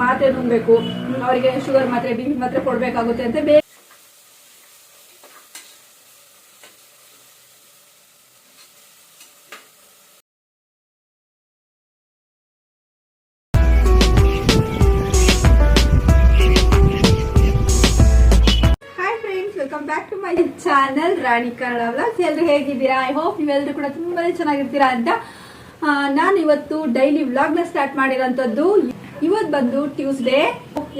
ಮಾತ್ರೆ ನುಂಗ್ಬೇಕು ಅವರಿಗೆ ಶುಗರ್ ಮಾತ್ರೆ ಬಿ ಮಾತ್ರೆ ಕೊಡ್ಬೇಕಾಗುತ್ತೆ ಅಂತ friends welcome back to my channel Rani Kannada vlogs ಎಲ್ಲರೂ ಹೇಗಿದ್ದೀರಾ? ಐ ಹೋಪ್ ನೀವೆಲ್ಲರೂ ಕೂಡ ತುಂಬಾ ಚೆನ್ನಾಗಿರ್ತೀರಾ ಅಂತ ನಾನು ಇವತ್ತು ಡೈಲಿ ವ್ಲಾಗ್ನ ಸ್ಟಾರ್ಟ್ ಮಾಡಿರೋಂಥದ್ದು. ಇವತ್ತು ಬಂದು ಟ್ಯೂಸ್ಡೇ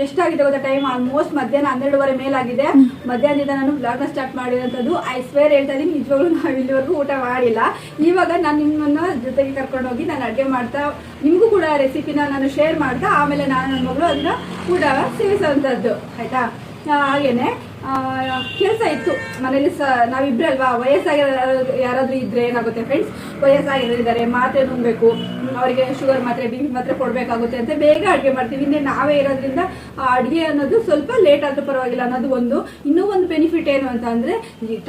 ಎಷ್ಟಾಗಿದೆ ಗೊತ್ತಾ ಟೈಮ್ ಆಲ್ಮೋಸ್ಟ್ ಮಧ್ಯಾಹ್ನ ಹನ್ನೆರಡುವರೆ ಮೇಲಾಗಿದೆ. ಮಧ್ಯಾಹ್ನದಿಂದ ನಾನು ಬ್ಲಾಗ್ನ ಸ್ಟಾರ್ಟ್ ಮಾಡಿರೋಂಥದ್ದು. ಐ ಸ್ವೇರ್ ಹೇಳ್ತಾ ಇದ್ದೀನಿ ನಿಜವಾಗ್ಲೂ ನಾವು ಇಲ್ಲಿವರೆಗೂ ಊಟ ಮಾಡಿಲ್ಲ. ಇವಾಗ ನಾನು ನಿಮ್ಮನ್ನ ಜೊತೆಗೆ ಕರ್ಕೊಂಡು ಹೋಗಿ ನಾನು ಅಡುಗೆ ಮಾಡ್ತಾ ನಿಮಗೂ ಕೂಡ ರೆಸಿಪಿನ ನಾನು ಶೇರ್ ಮಾಡ್ತಾ ಆಮೇಲೆ ನಾನು ನನ್ನ ಮಗಳು ಅದನ್ನ ಕೂಡ ಸೇವಿಸೋವಂಥದ್ದು. ಆಯ್ತಾ? ಹಾಗೇನೆ ಕೆಲಸ ಇತ್ತು. ಮನೇಲಿ ಸ, ನಾವಿಬ್ರಲ್ವಾ ವಯಸ್ಸಾಗಿರೋ ಯಾರಾದರೂ ಇದ್ರೆ ಏನಾಗುತ್ತೆ ಫ್ರೆಂಡ್ಸ್ ವಯಸ್ಸಾಗಿದ್ದಾರೆ ಮಾತ್ರೆ ನುಂಗಬೇಕು ಅವರಿಗೆ ಶುಗರ್ ಮಾತ್ರೆ ಬಿ ಮಾತ್ರೆ ಕೊಡಬೇಕಾಗುತ್ತೆ ಅಂತ ಬೇಗ ಅಡುಗೆ ಮಾಡ್ತೀವಿ. ಇನ್ನೇ ನಾವೇ ಇರೋದ್ರಿಂದ ಆ ಅಡುಗೆ ಅನ್ನೋದು ಸ್ವಲ್ಪ ಲೇಟ್ ಆದರೂ ಪರವಾಗಿಲ್ಲ ಅನ್ನೋದು ಒಂದು. ಇನ್ನೂ ಒಂದು ಬೆನಿಫಿಟ್ ಏನು ಅಂತ ಅಂದ್ರೆ